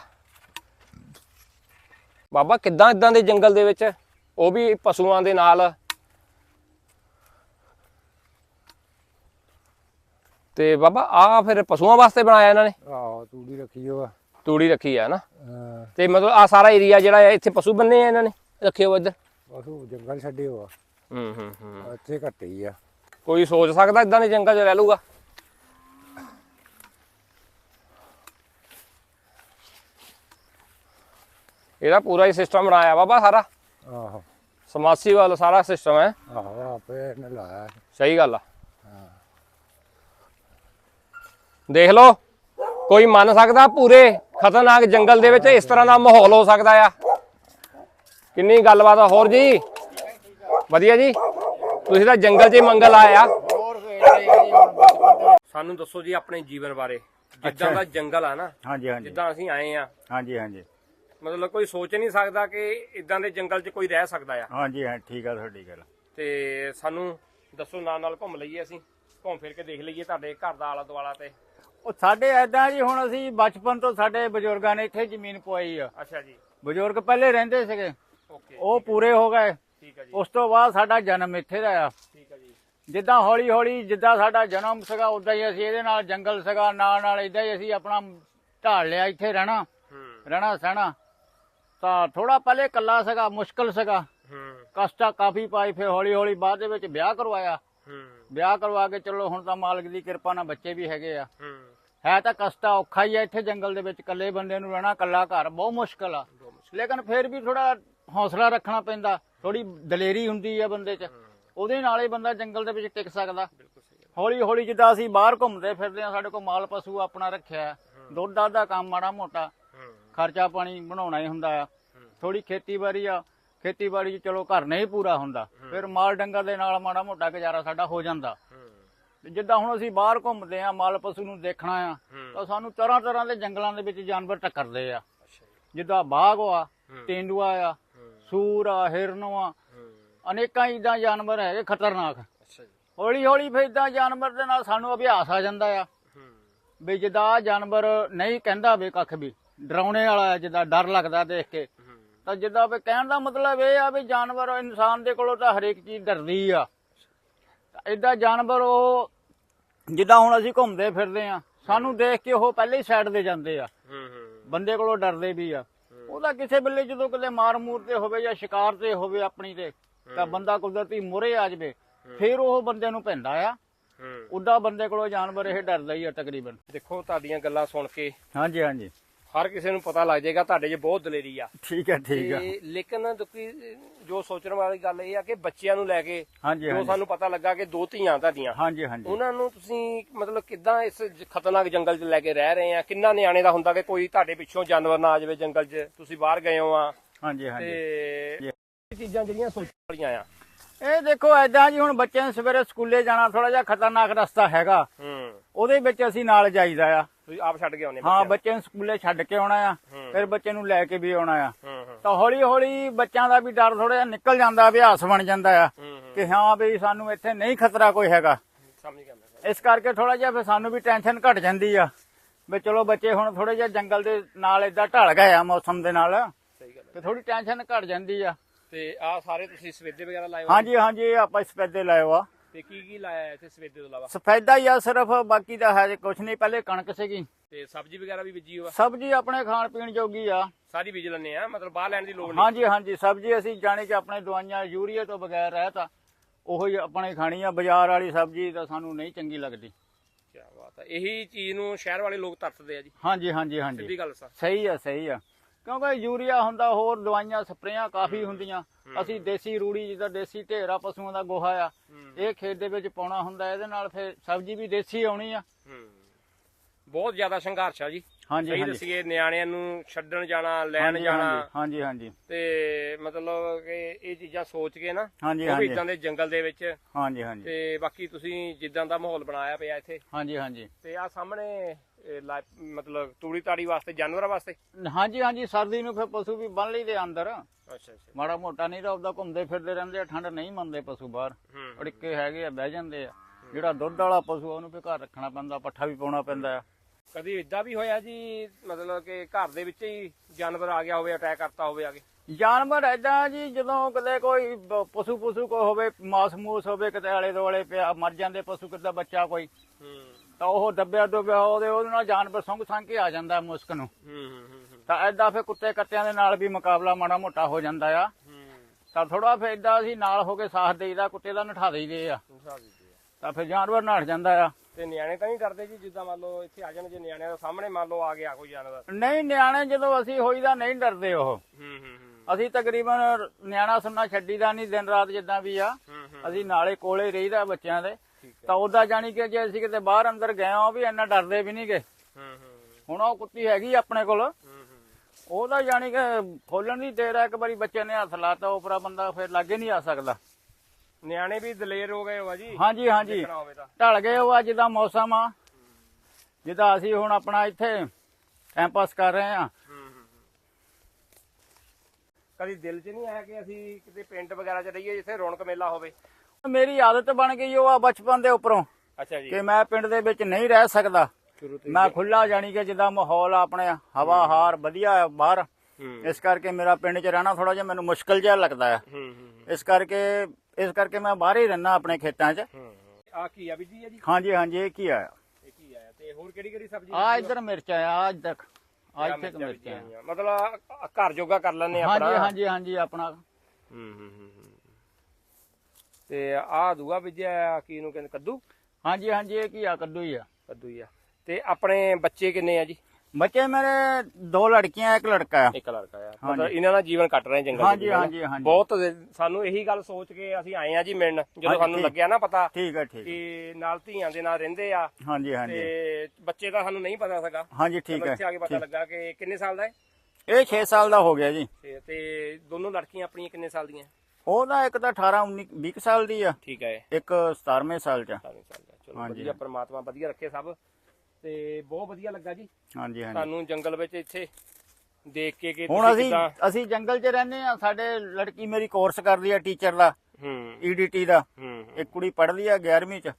ਬਾਬਾ ਕਿੱਦਾਂ ਇਦਾਂ ਦੇ ਜੰਗਲ ਦੇ ਵਿੱਚ ਉਹ ਵੀ ਪਸ਼ੂਆਂ ਦੇ ਨਾਲ? ਤੇ ਬਾਬਾ ਆ ਫਿਰ ਪਸ਼ੂਆਂ ਵਾਸਤੇ ਬਣਾਇਆ ਇਹਨਾਂ ਨੇ? ਆਹੋ ਤੂੜੀ ਰੱਖੀ ਹੋਆ ਤੂੜੀ ਰੱਖੀ ਆ ਨਾ? ਤੇ ਮਤਲਬ ਆ ਸਾਰਾ ਏਰੀਆ ਜਿਹੜਾ ਹੈ ਇੱਥੇ ਪਸ਼ੂ ਬੰਨੇ ਆ ਇਹਨਾਂ ਨੇ? ਰੱਖੇ ਹੋ ਇੱਧਰ। ਪਸ਼ੂ ਜੰਗਲ ਛੱਡੇ ਹੋਆ ਹੂੰ ਹੂੰ ਹੂੰ। ਇੱਥੇ ਘੱਟੇ ਹੀ ਆ। ਕੋਈ ਸੋਚ ਸਕਦਾ ਇਦਾਂ ਦੇ ਜੰਗਲ 'ਚ ਰਹਿ ਲੂਗਾ ਇਹਦਾ ਪੂਰਾ ਹੀ ਸਿਸਟਮ ਬਣਾਇਆ ਬਾਬਾ ਸਾਰਾ। ਆਹੋ। ਸਮਾਸੀ ਵਾਲਾ ਸਾਰਾ ਸਿਸਟਮ ਹੈ। ਆਹੋ ਆਪੇ ਇਹਨੇ ਲਾਇਆ। ਸਹੀ ਗੱਲ ਆ। ਦੇਖ ਲਓ ਕੋਈ ਮੰਨ ਸਕਦਾ ਪੂਰੇ ਖਤਰਨਾਕ ਜੰਗਲ ਦੇ ਵਿੱਚ ਇਸ ਤਰ੍ਹਾਂ ਦਾ ਮਾਹੌਲ ਹੋ ਸਕਦਾ ਆ। ਕਿੰਨੀ ਗੱਲਬਾਤ ਆ। ਹੋਰ ਜੀ? ਵਧੀਆ ਜੀ? ਤੁਸੀਂ ਤਾਂ ਜੰਗਲ 'ਚ ਹੀ ਮੰਗਲ ਆਇਆ ਸਾਨੂੰ ਦੱਸੋ ਜੀ ਆਪਣੇ ਜੀਵਨ ਬਾਰੇ। ਜਿੱਦਾਂ ਦਾ ਜੰਗਲ ਆ ਨਾ ਹਾਂਜੀ ਹਾਂਜੀ। ਜਿੱਦਾਂ ਅਸੀਂ ਆਏ ਆ। ਹਾਂਜੀ ਹਾਂਜੀ। ਮਤਲਬ ਕੋਈ ਸੋਚ ਨਹੀਂ ਸਕਦਾ ਕਿ ਇਦਾਂ ਦੇ ਜੰਗਲ 'ਚ ਕੋਈ ਰਹਿ ਸਕਦਾ ਆ। ਹਾਂਜੀ ਹਾਂ ਠੀਕ ਆ ਤੁਹਾਡੀ ਗੱਲ। ਤੇ ਸਾਨੂੰ ਦੱਸੋ ਨਾਲ ਨਾਲ ਘੁੰਮ ਲਈਏ ਅਸੀਂ। ਘੁੰਮ ਫਿਰ ਕੇ ਦੇਖ ਲਈਏ ਤੁਹਾਡੇ ਘਰ ਦਾ ਆਲਾ ਦੁਆਲਾ ਤੇ। ਉਹ ਸਾਡੇ ਐਦਾਂ ਜੀ ਹੁਣ ਅਸੀਂ ਬਚਪਨ ਤੋਂ ਸਾਡੇ ਬਜ਼ੁਰਗਾਂ ਨੇ ਇੱਥੇ ਜ਼ਮੀਨ ਪਵਾਈ ਆ। ਅੱਛਾ ਜੀ। ਬਜ਼ੁਰਗ ਪਹਿਲੇ ਰਹਿੰਦੇ ਸੀਗੇ। ਓਕੇ। ਉਹ ਪੂਰੇ ਹੋ ਗਏ। ਠੀਕ ਹੈ ਜੀ। ਉਸ ਤੋਂ ਬਾਅਦ ਸਾਡਾ ਜਨਮ ਇੱਥੇ ਦਾ ਆ। ਠੀਕ ਹੈ ਜੀ। ਜਿੱਦਾਂ ਹੌਲੀ ਹੌਲੀ ਜਿੱਦਾਂ ਸਾਡਾ ਜਨਮ ਸੀਗਾ ਉਦਾਂ ਹੀ ਅਸੀਂ ਇਹਦੇ ਨਾਲ ਜੰਗਲ ਸੀਗਾ ਨਾਲ ਨਾਲ ਇਦਾਂ ਹੀ ਅਸੀਂ ਆਪਣਾ ਢਾਲ ਲਿਆ ਇੱਥੇ ਰਹਿਣਾ ਰਹਿਣਾ ਸਹਿਣਾ। ਤਾਂ ਥੋੜਾ ਪਹਿਲੇ ਕੱਲਾ ਸੀਗਾ ਮੁਸ਼ਕਲ ਸੀਗਾ। ਹੂੰ। ਕਸ਼ਟਾ ਕਾਫੀ ਪਾਈ ਫਿਰ ਹੌਲੀ ਹੌਲੀ ਬਾਅਦ ਦੇ ਵਿੱਚ ਵਿਆਹ ਕਰਵਾਇਆ। ਹੂੰ। ਵਿਆਹ ਕਰਵਾ ਕੇ ਚਲੋ ਹੁਣ ਤਾਂ ਮਾਲਕ ਦੀ ਕਿਰਪਾ ਨਾਲ ਬੱਚੇ ਵੀ ਹੈਗੇ ਆ। ਹੂੰ। ਹੈ ਤਾਂ ਕਸ਼ਟਾ ਔਖਾ ਹੀ ਆ ਇੱਥੇ ਜੰਗਲ ਦੇ ਵਿੱਚ ਇਕੱਲੇ ਬੰਦੇ ਨੂੰ ਰਹਿਣਾ ਇਕੱਲਾ ਘਰ ਬਹੁਤ ਮੁਸ਼ਕਲ ਆ। ਲੇਕਿਨ ਫਿਰ ਵੀ ਥੋੜਾ ਹੌਸਲਾ ਰੱਖਣਾ ਪੈਂਦਾ। ਥੋੜੀ ਦਲੇਰੀ ਹੁੰਦੀ ਆ ਬੰਦੇ 'ਚ। ਉਹਦੇ ਨਾਲ ਹੀ ਬੰਦਾ ਜੰਗਲ ਦੇ ਵਿੱਚ ਟਿਕ ਸਕਦਾ। ਹੌਲੀ ਹੌਲੀ ਜਿੱਦਾਂ ਅਸੀਂ ਬਾਹਰ ਘੁੰਮਦੇ ਫਿਰਦੇ ਆ ਸਾਡੇ ਕੋਲ ਮਾਲ ਪਸ਼ੂ ਆਪਣਾ ਰੱਖਿਆ ਦੁੱਧ ਦਾ ਦਾ ਕੰਮ ਮਾੜਾ ਮੋਟਾ। ਖਰਚਾ ਪਾਣੀ ਬਣਾਉਣਾ ਹੀ ਹੁੰਦਾ ਆ। ਥੋੜੀ ਖੇਤੀਬਾੜੀ ਆ। ਖੇਤੀਬਾੜੀ 'ਚ ਚਲੋ ਘਰ ਨਹੀਂ ਪੂਰਾ ਹੁੰਦਾ। ਫਿਰ ਮਾਲ ਡੰਗਰ ਦੇ ਨਾਲ ਮਾੜਾ ਮੋਟਾ ਗੁਜ਼ਾਰਾ ਸਾਡਾ ਹੋ ਜਾਂਦਾ। ਜਿੱਦਾਂ ਹੁਣ ਅਸੀਂ ਬਾਹਰ ਘੁੰਮਦੇ ਆ ਮਾਲ ਪਸ਼ੂ ਨੂੰ ਦੇਖਣਾ ਆ, ਤਾਂ ਸਾਨੂੰ ਤਰ੍ਹਾਂ ਤਰ੍ਹਾਂ ਦੇ ਜੰਗਲਾਂ ਦੇ ਵਿੱਚ ਜਾਨਵਰ ਟੱਕਰਦੇ ਆ। ਜਿੱਦਾਂ ਬਾਘ ਆ, ਤੇਂਦੂਆ ਆ ਸੂਰ ਆ ਹਿਰਨ ਆ ਅਨੇਕਾਂ ਇਦਾਂ ਜਾਨਵਰ ਹੈਗੇ ਖਤਰਨਾਕ। ਅੱਛਾ ਜੀ। ਹੌਲੀ ਹੌਲੀ ਫਿਰ ਇਦਾਂ ਜਾਨਵਰ ਦੇ ਨਾਲ ਸਾਨੂੰ ਅਭਿਆਸ ਆ ਜਾਂਦਾ ਆ। ਵੀ ਜਿੱਦਾਂ ਜਾਨਵਰ ਨਹੀਂ ਕਹਿੰਦਾ ਵੀ ਕੱਖ ਵੀ ਡਰਾਉਣੇ ਵਾਲਾ ਜਿੱਦਾਂ ਡਰ ਲੱਗਦਾ ਦੇਖ ਕੇ। ਤਾਂ ਜਿੱਦਾਂ ਵੀ ਕਹਿਣ ਦਾ ਮਤਲਬ ਇਹ ਆ ਵੀ ਜਾਨਵਰ ਇਨਸਾਨ ਦੇ ਕੋਲੋਂ ਤਾਂ ਹਰੇਕ ਚੀਜ਼ ਡਰਦੀ ਆ। ਇਦਾਂ ਜਾਨਵਰ ਉਹ ਜਿੱਦਾਂ ਹੁਣ ਅਸੀਂ ਘੁੰਮਦੇ ਫਿਰਦੇ ਆ ਸਾਨੂੰ ਦੇਖ ਕੇ ਉਹ ਪਹਿਲੇ ਹੀ ਸਾਈਡ ਦੇ ਜਾਂਦੇ ਆ। ਬੰਦੇ ਕੋਲੋਂ ਡਰਦੇ ਵੀ ਆ। ਉਹਦਾ ਕਿਸੇ ਵੇਲੇ ਜਦੋਂ ਕਿਤੇ ਮਾਰ ਮੂਰ ਤੇ ਹੋਵੇ ਜਾਂ ਸ਼ਿਕਾਰ ਤੇ ਹੋਵੇ ਆਪਣੀ ਤੇ ਤਾਂ ਬੰਦਾ ਕੁਦਰਤੀ ਮੁਰੇ ਆ ਜਾਵੇ। ਫਿਰ ਉਹ ਬੰਦੇ ਨੂੰ ਪੈਂਦਾ ਆ। ਉਦਾਂ ਬੰਦੇ ਕੋਲੋਂ ਜਾਨਵਰ ਇਹ ਡਰਦਾ ਹੀ ਆ ਤਕਰੀਬਨ। ਦੇਖੋ ਤੁਹਾਡੀਆਂ ਗੱਲਾਂ ਸੁਣ ਕੇ ਹਾਂਜੀ ਹਾਂਜੀ। ਹਰ ਕਿਸੇ ਨੂੰ ਪਤਾ ਲੱਗ ਜਾਏਗਾ ਤੁਹਾਡੇ 'ਚ ਬਹੁਤ ਦਲੇਰੀ ਆ। ਠੀਕ ਹੈ ਠੀਕ ਹੈ। ਤੇ ਲੇਕਿਨ ਦੁੱਕੀ ਜੋ ਸੋਚਣ ਵਾਲੀ ਗੱਲ ਇਹ ਆ ਕਿ ਬੱਚਿਆਂ ਨੂੰ ਲੈ ਕੇ ਹਾਂਜੀ ਜੋ ਹਾਂਜੀ। ਸਾਨੂੰ ਪਤਾ ਲੱਗਾ ਕਿ ਦੋ ਧੀਆਂ ਤੁਹਾਡੀਆਂ ਹਾਂਜੀ ਹਾਂਜੀ। ਉਹਨਾਂ ਨੂੰ ਤੁਸੀਂ ਮਤਲਬ ਕਿੱਦਾਂ ਇਸ ਜ- ਖਤਰਨਾਕ ਜੰਗਲ 'ਚ ਲੈ ਕੇ ਰਹਿ ਰਹੇ ਆ? ਕਿੰਨਾ ਨਿਆਣੇ ਦਾ ਹੁੰਦਾ ਕਿ ਕੋਈ ਤੁਹਾਡੇ ਪਿੱਛੋਂ ਜਾਨਵਰ ਨਾ ਆ ਜਾਵੇ ਜੰਗਲ 'ਚ? ਤੁਸੀਂ ਬਾਹਰ ਗਏ ਹੋ ਆ। ਹਾਂਜੀ ਹਾਂਜੀ। ਤੇ ਇਹ ਚੀਜ਼ਾਂ ਜਿਹੜੀਆਂ ਸੋਚਣ ਵਾਲੀਆਂ ਆ। ਇਹ ਦੇਖੋ ਐਦਾਂ ਜੀ ਹੁਣ ਬੱਚਿਆਂ ਨੇ ਸਵੇਰੇ ਸਕੂਲੇ ਜਾਣਾ ਥੋੜਾ ਜਿਹਾ ਖਤਰਨਾਕ ਰਸਤਾ ਹੈਗਾ। ਹੂੰ। ਉਹਦੇ ਵਿੱਚ ਅਸੀਂ ਨਾਲ ਜਾਈਦਾ ਆ। ਤੁਸੀਂ ਆਪ ਛੱਡ ਕੇ ਆਉਨੇ ਹਾਂ ਬੱਚੇ ਨੂੰ ਸਕੂਲੇ ਛੱਡ ਕੇ ਆਉਣਾ ਆ ਫਿਰ ਬੱਚੇ ਨੂੰ ਲੈ ਕੇ ਵੀ ਆਉਣਾ ਆ। ਤਾਂ ਹੌਲੀ ਹੌਲੀ ਬੱਚਿਆਂ ਦਾ ਵੀ ਡਰ ਥੋੜਾ ਜਿਹਾ ਨਿਕਲ ਜਾਂਦਾ ਅਭਿਆਸ ਬਣ ਜਾਂਦਾ ਆ ਕਿ ਹਾਂ ਵੀ ਸਾਨੂੰ ਇੱਥੇ ਨਹੀਂ ਖਤਰਾ ਕੋਈ ਹੈਗਾ। ਇਸ ਕਰਕੇ ਥੋੜਾ ਜਿਹਾ ਫਿਰ ਸਾਨੂੰ ਵੀ ਟੈਨਸ਼ਨ ਘਟ ਜਾਂਦੀ ਆ। ਵੀ ਚਲੋ ਬੱਚੇ ਹੁਣ ਥੋੜੇ ਜਿਹਾ ਜੰਗਲ ਦੇ ਨਾਲ ਇਦਾਂ ਢਲ ਗਏ ਆ ਮੌਸਮ ਦੇ ਨਾਲ ਤੇ ਥੋੜੀ ਟੈਨਸ਼ਨ ਘਟ ਜਾਂਦੀ ਆ। ਤੇ ਆ ਸਾਰੇ ਤੁਸੀਂ ਸਵੇਦੇ ਵਗੈਰਾ ਲਾਏ ਹੋ ਹਾਂਜੀ ਹਾਂਜੀ ਆਪਾਂ ਸਪੈਦੇ ਲਾਇਓ ਆ। ਤੇ ਕੀ ਕੀ ਲਾਇਆ ਇੱਥੇ ਸਵੇਦੇ ਤੋਂ ਇਲਾਵਾ? ਸਫੈਦਾ ਹੀ ਆ ਸਿਰਫ ਬਾਕੀ ਦਾ ਹੈ ਕੁਛ ਨਹੀਂ ਪਹਿਲੇ ਕਣਕ ਸੀਗੀ। ਤੇ ਸਬਜ਼ੀ ਵਗੈਰਾ ਵੀ ਬੀਜੀ ਹੋਆ? ਸਬਜ਼ੀ ਆਪਣੇ ਖਾਣ ਪੀਣ ਜੋਗੀ ਆ। ਸਾਰੀ ਬੀਜ ਲੈਣੇ ਆ ਮਤਲਬ ਬਾਹਰ ਲੈਣ ਦੀ ਲੋੜ ਨਹੀਂ? ਹਾਂਜੀ ਹਾਂਜੀ ਸਬਜ਼ੀ ਅਸੀਂ ਜਾਣੀ ਕਿ ਆਪਣੇ ਦਵਾਈਆਂ ਯੂਰੀਆ ਤੋਂ ਬਗੈਰ ਰਹਿ ਤਾਂ ਉਹੋ ਹੀ ਆਪਣੇ ਖਾਣੀ ਆ ਬਾਜ਼ਾਰ ਵਾਲੀ ਸਬਜ਼ੀ ਤਾਂ ਸਾਨੂੰ ਨਹੀਂ ਚੰਗੀ ਲੱਗਦੀ। ਕੀ ਬਾਤ ਹੈ ਇਹੀ ਚੀਜ਼ ਨੂੰ ਸ਼ਹਿਰ ਵਾਲੇ ਲੋਕ ਤਰਸਦੇ ਆ ਜੀ। ਹਾਂਜੀ ਹਾਂਜੀ ਹਾਂਜੀ। ਸਿੱਧੀ ਗੱਲ ਸਰ। ਸਹੀ ਆ ਸਹੀ ਆ। ਕਿਉਂਕਿ ਯੂਰੀਆ ਹੁੰਦਾ ਹੋਰ ਦਵਾਈਆਂ ਸਪਰੇਆਂ ਕਾਫੀ ਹੁੰਦੀਆਂ। ਅਸੀਂ ਦੇਸੀ ਰੂੜੀ ਜਿੱਦਾਂ ਦੇਸੀ ਢੇਰਾ ਪਸ਼ੂਆਂ ਦਾ ਗੋਹਾ ਆ ਇਹ ਖੇਤ ਦੇ ਵਿੱਚ ਪਾਉਣਾ ਹੁੰਦਾ ਇਹਦੇ ਨਾਲ ਫਿਰ ਸਬਜ਼ੀ ਵੀ ਦੇਸੀ ਆਉਣੀ ਆ। ਬਹੁਤ ਜ਼ਿਆਦਾ ਸੰਘਰਸ਼ ਆ ਜੀ। ਹਾਂਜੀ ਸਹੀ ਹਾਂਜੀ। ਦੱਸੀਏ ਨਿਆਣਿਆਂ ਨੂੰ ਛੱਡਣ ਜਾਣਾ ਲੈਣ ਜਾਣਾ। ਹਾਂਜੀ ਹਾਂਜੀ। ਤੇ ਮਤਲਬ ਕਿ ਇਹ ਚੀਜ਼ਾਂ ਸੋਚ ਕੇ ਨਾ ਹਾਂਜੀ ਉਹ ਵੀ ਹਾਂਜੀ। ਇਦਾਂ ਦੇ ਜੰਗਲ ਦੇ ਵਿੱਚ। ਹਾਂਜੀ ਹਾਂਜੀ। ਤੇ ਬਾਕੀ ਤੁਸੀਂ ਜਿੱਦਾਂ ਦਾ ਮਾਹੌਲ ਬਣਾਇਆ ਪਿਆ ਇੱਥੇ। ਹਾਂਜੀ ਹਾਂਜੀ। ਤੇ ਆ ਸਾਹਮਣੇ ਇਹ ਲਾ- ਮਤਲਬ ਤੂੜੀ ਤਾੜੀ ਵਾਸਤੇ ਜਾਨਵਰਾਂ ਵਾਸਤੇ? ਹਾਂਜੀ ਹਾਂਜੀ ਸਰਦੀ ਨੂੰ ਫਿਰ ਪਸ਼ੂ ਵੀ ਬੰਨ ਲਈਦੇ ਅੰਦਰ। ਅੱਛਾ ਅੱਛਾ। ਮਾੜਾ ਮੋਟਾ ਨਹੀਂ ਤਾਂ ਉਹਦਾ ਘੁੰਮਦੇ ਫਿਰਦੇ ਰਹਿੰਦੇ ਆ ਠੰਡ ਨਹੀਂ ਮੰਨਦੇ ਪਸ਼ੂ ਬਾਹਰ। ਹੂੰ ਅੜਿੱਕੇ ਹੈਗੇ ਆ ਬਹਿ ਜਾਂਦੇ ਆ। ਜਿਹੜਾ ਦੁੱਧ ਵਾਲਾ ਪਸ਼ੂ ਆ, ਉਹਨੂੰ ਵੀ ਘਰ ਰੱਖਣਾ ਪੈਂਦਾ ਪੱਠਾ ਵੀ ਪਾਉਣਾ ਪੈਂਦਾ ਆ। ਕਦੀ ਇਦਾਂ ਵੀ ਹੋਇਆ ਜੀ ਮਤਲਬ ਕਿ ਘਰ ਦੇ ਵਿੱਚ ਹੀ ਜਾਨਵਰ ਆ ਗਿਆ ਹੋਵੇ ਅਟੈਕ ਕਰਤਾ ਹੋਵੇ ਆ ਕੇ ਜਾਨਵਰ ਐਦਾਂ ਜੀ ਜਦੋਂ ਕਦੇ ਕੋਈ ਬ- ਪਸ਼ੂ ਪਸ਼ੂ ਕੋ ਹੋਵੇ ਮਾਸ ਮੂਸ ਹੋਵੇ ਕਿਤੇ ਆਲੇ ਦੁਆਲੇ ਪਿਆ ਮਰ ਜਾਂਦੇ ਪਸ਼ੂ ਕਿਤੇ ਬੱਚਾ ਕੋਈ। ਹੂੰ। ਤਾਂ ਉਹ ਦੱਬਿਆ ਦੁੱਬਿਆ ਉਹਦੇ ਉਹਦੇ ਨਾਲ ਜਾਨਵਰ ਸੰਗ ਸੰਗ ਕੇ ਆ ਜਾਂਦਾ ਮੁਸਕ ਨੂੰ। ਹੂੰ ਹੂੰ ਹੂੰ ਤਾਂ ਐਦਾਂ ਫਿਰ ਕੁੱਤੇ ਕੱਤਿਆਂ ਦੇ ਨਾਲ ਵੀ ਮੁਕਾਬਲਾ ਮਾੜਾ ਮੋਟਾ ਹੋ ਜਾਂਦਾ ਆ। ਹੂੰ। ਤਾਂ ਥੋੜਾ ਫਿਰ ਏਦਾਂ ਅਸੀਂ ਨਾਲ ਹੋ ਕੇ ਸਾਥ ਦੇਈਦਾ ਕੁੱਤੇ ਦਾ ਨਠਾ ਦੇਈਦੇ ਆ। ਤਾਂ ਫਿਰ ਜਾਨਵਰ ਨੱਠ ਜਾਂਦਾ ਆ। ਤੇ ਨਿਆਣੇ ਤਾਂ ਨਹੀਂ ਡਰਦੇ ਜੀ ਜਿੱਦਾਂ ਮੰਨ ਲਓ ਇੱਥੇ ਆ ਜਾਣ ਜੇ ਨਿਆਣਿਆਂ ਦੇ ਸਾਹਮਣੇ ਮੰਨ ਲਓ ਆ ਗਿਆ ਕੋਈ ਜਾਨਵਰ। ਨਹੀਂ ਨਿਆਣੇ ਜਦੋਂ ਅਸੀਂ ਹੋਈਦਾ ਨਹੀਂ ਡਰਦੇ ਉਹ। ਹੂੰ ਹੂੰ ਹੂੰ। ਅਸੀਂ ਤਕਰੀਬਨ ਨਿਆਣਾ ਸੁਣਨਾ ਛੱਡੀਦਾ ਨਹੀਂ ਦਿਨ ਰਾਤ ਜਿੱਦਾਂ ਵੀ ਆ ਅਸੀਂ ਨਾਲੇ ਕੋਲੇ ਰਹੀਦਾ ਬੱਚਿਆਂ ਦੇ। ਤਾਂ ਉਹਦਾ ਜਾਣੀ ਕਿ ਜੇ ਅਸੀਂ ਕਿਤੇ ਬਾਹਰ ਅੰਦਰ ਗਏ ਹਾਂ ਵੀ ਇੰਨਾ ਡਰਦੇ ਵੀ ਨਹੀਂਗੇ ਹੂੰ ਹੂੰ। ਹੁਣ ਉਹ ਕੁੱਤੀ ਹੈਗੀ ਆਪਣੇ ਕੋਲ। ਉਹਦਾ ਜਾਣੀ ਕਿ ਖੋਲਣ ਦੀ ਦੇਰ ਹੈ ਇੱਕ ਵਾਰੀ ਬੱਚੇ ਨੇ ਹੱਥ ਲਾਤਾ ਉਪਰਾ ਬੰਦਾ ਫਿਰ ਲਾਗੇ ਨਹੀਂ ਆ ਸਕਦਾ। ਨਿਆਣੇ ਵੀ ਦਲੇਰ ਹੋ ਗਏ ਹੋ ਜੀ ਹਾਂਜੀ ਹਾਂਜੀ। ਦੇਖਣਾ ਹੋਵੇ ਤਾਂ। ਢਲ ਗਏ ਉਹ ਅੱਜ ਦਾ ਮੌਸਮ ਆ। ਜਿੱਦਾਂ ਅਸੀਂ ਹੁਣ ਆਪਣਾ ਇੱਥੇ ਟਾਈਮ ਪਾਸ ਕਰ ਰਹੇ ਆ ਕਦੀ ਦਿਲ 'ਚ ਨਹੀਂ ਆਇਆ ਕਿ ਅਸੀਂ ਕਿਤੇ ਪਿੰਡ ਵਗੈਰਾ 'ਚ ਰਹੀਏ ਜਿੱਥੇ ਰੌਣਕ ਮੇਲਾ ਹੋਵੇ? ਮੇਰੀ ਆਦਤ ਬਣ ਗਈ ਉਹ ਆ ਬਚਪਨ ਦੇ ਉੱਪਰੋਂ ਅੱਛਾ ਜੀ। ਕਿ ਮੈਂ ਪਿੰਡ ਦੇ ਵਿੱਚ ਨਹੀਂ ਰਹਿ ਸਕਦਾ। ਮੈਂ ਖੁੱਲਾ ਜਾਣੀ ਕਿ ਜਿੱਦਾਂ ਮਾਹੌਲ ਆਪਣੇ ਹਵਾ ਹਾਰ ਵਧੀਆ ਆ ਬਾਹਰ। ਹੂੰ। ਇਸ ਕਰਕੇ ਮੇਰਾ ਪਿੰਡ 'ਚ ਰਹਿਣਾ ਥੋੜਾ ਜਿਹਾ ਮੈਨੂੰ ਮੁਸ਼ਕਲ ਜਿਹਾ ਲੱਗਦਾ ਹੈ ਹੂੰ ਹੂੰ। ਇਸ ਕਰਕੇ ਇਸ ਕਰਕੇ ਮੈਂ ਬਾਹਰ ਹੀ ਰਹਿਣਾ ਆਪਣੇ ਖੇਤਾਂ 'ਚ। ਹੂੰ ਆ ਕੀ ਆ ਬੀਜੀ ਆ ਜੀ? ਹਾਂਜੀ ਹਾਂਜੀ ਇਹ ਕੀ ਆਇਆ ਇਹ ਕੀ ਆਇਆ ਤੇ ਹੋਰ ਕਿਹੜੀ ਕਿਹੜੀ ਸਬਜ਼ੀ ਆ ਇੱਧਰ ਮਿਰਚਾਂ ਆ ਅੱਜ ਤੱਕ ਆ ਆਹ ਇੱਥੇ ਕੁ ਮਿਰਚਾਂ। ਮਤਲਬ ਘਰ ਜੋਗਾ ਕਰ ਲੈਣੇ ਆਪਣਾ ਹਾਂਜੀ ਹਾਂਜੀ ਹਾਂਜੀ ਆਪਣਾ। ਹੂੰ ਹੂੰ ਹੂੰ ਹੂੰ। ਤੇ ਆਹ ਦੂਆ ਬੀਜਿਆ ਕੀ ਨੂੰ ਕਹਿੰਦੇ ਕੱਦੂ ਹਾਂਜੀ ਹਾਂਜੀ ਇਹ ਕੀ ਆ ਕੱਦੂ ਹੀ ਆ ਕੱਦੂ ਹੀ ਆ ਤੇ ਆਪਣੇ ਬੱਚੇ ਕਿੰਨੇ ਆ ਜੀ ਬੱਚੇ ਮੇਰੇ ਦੋ ਲੜਕੀਆਂ ਇੱਕ ਲੜਕਾ ਆ ਇੱਕ ਲੜਕਾ ਆ। ਮਤਲਬ ਇਹਨਾਂ ਦਾ ਜੀਵਨ ਕੱਟ ਰਹੇ ਜੰਗਲ ਹਾਂਜੀ? ਹਾਂਜੀ, ਹਾਂਜੀ। ਬਹੁਤ ਸਾਨੂੰ ਇਹੀ ਗੱਲ ਸੋਚ ਕੇ ਅਸੀਂ ਆਏ ਆ ਜੀ ਮਿਲਣ ਜਦੋਂ ਸਾਨੂੰ। ਲੱਗਿਆ ਨਾ ਪਤਾ ਠੀਕ ਹੈ ਠੀਕ। ਕਿ ਨਾਲ ਧੀਆਂ ਦੇ ਨਾਲ ਰਹਿੰਦੇ ਆ ਹਾਂਜੀ ਹਾਂਜੀ ਤੇ ਬੱਚੇ ਦਾ ਸਾਨੂੰ ਨਹੀਂ ਪਤਾ ਸੀਗਾ ਹਾਂਜੀ ਠੀਕ ਹੈ ਬੱਚੇ ਆ ਕੇ ਪਤਾ। ਲੱਗਾ ਕਿ ਕਿੰਨੇ ਸਾਲ ਦਾ ਹੈ ਇਹ 6 ਸਾਲ ਦਾ ਹੋ ਗਿਆ ਜੀ ਤੇ ਦੋਨੋਂ ਲੜਕੀਆਂ ਆਪਣੀਆਂ ਕਿੰਨੇ ਸਾਲ ਦੀਆਂ ਉਹਦਾ ਇੱਕ ਤਾਂ 18 19 20 ਸਾਲ ਦੀ ਆ। ਠੀਕ ਹੈ ਇੱਕ 17ਵੇਂ ਸਾਲ ਚ। 17 ਸਾਲ ਦਾ। ਚਲੋ ਹਾਂਜੀ। ਵਧੀਆ ਪ੍ਰਮਾਤਮਾ ਵਧੀਆ ਰੱਖੇ ਸਭ। ਤੇ ਬਹੁਤ ਵਧੀਆ ਲੱਗਾ ਜੀ। ਹਾਂਜੀ ਹਾਂਜੀ। ਸਾਨੂੰ ਜੰਗਲ ਵਿੱਚ ਇੱਥੇ ਦੇਖ ਕੇ ਕਿ ਹੁਣ ਤੁਸੀਂ ਅਸੀਂ ਕਿੱਦਾਂ- ਅਸੀਂ ਜੰਗਲ 'ਚ ਰਹਿੰਦੇ ਆ ਸਾਡੇ ਲੜਕੀ ਮੇਰੀ ਕੋਰਸ ਕਰਦੀ ਆ ਟੀਚਰ ਦਾ। ਹੂੰ। ਈਡੀਟੀ ਦਾ। ਹੂੰ ਇੱਕ ਕੁੜੀ ਪੜ੍ਹਦੀ ਆ 11ਵੀਂ ਚ।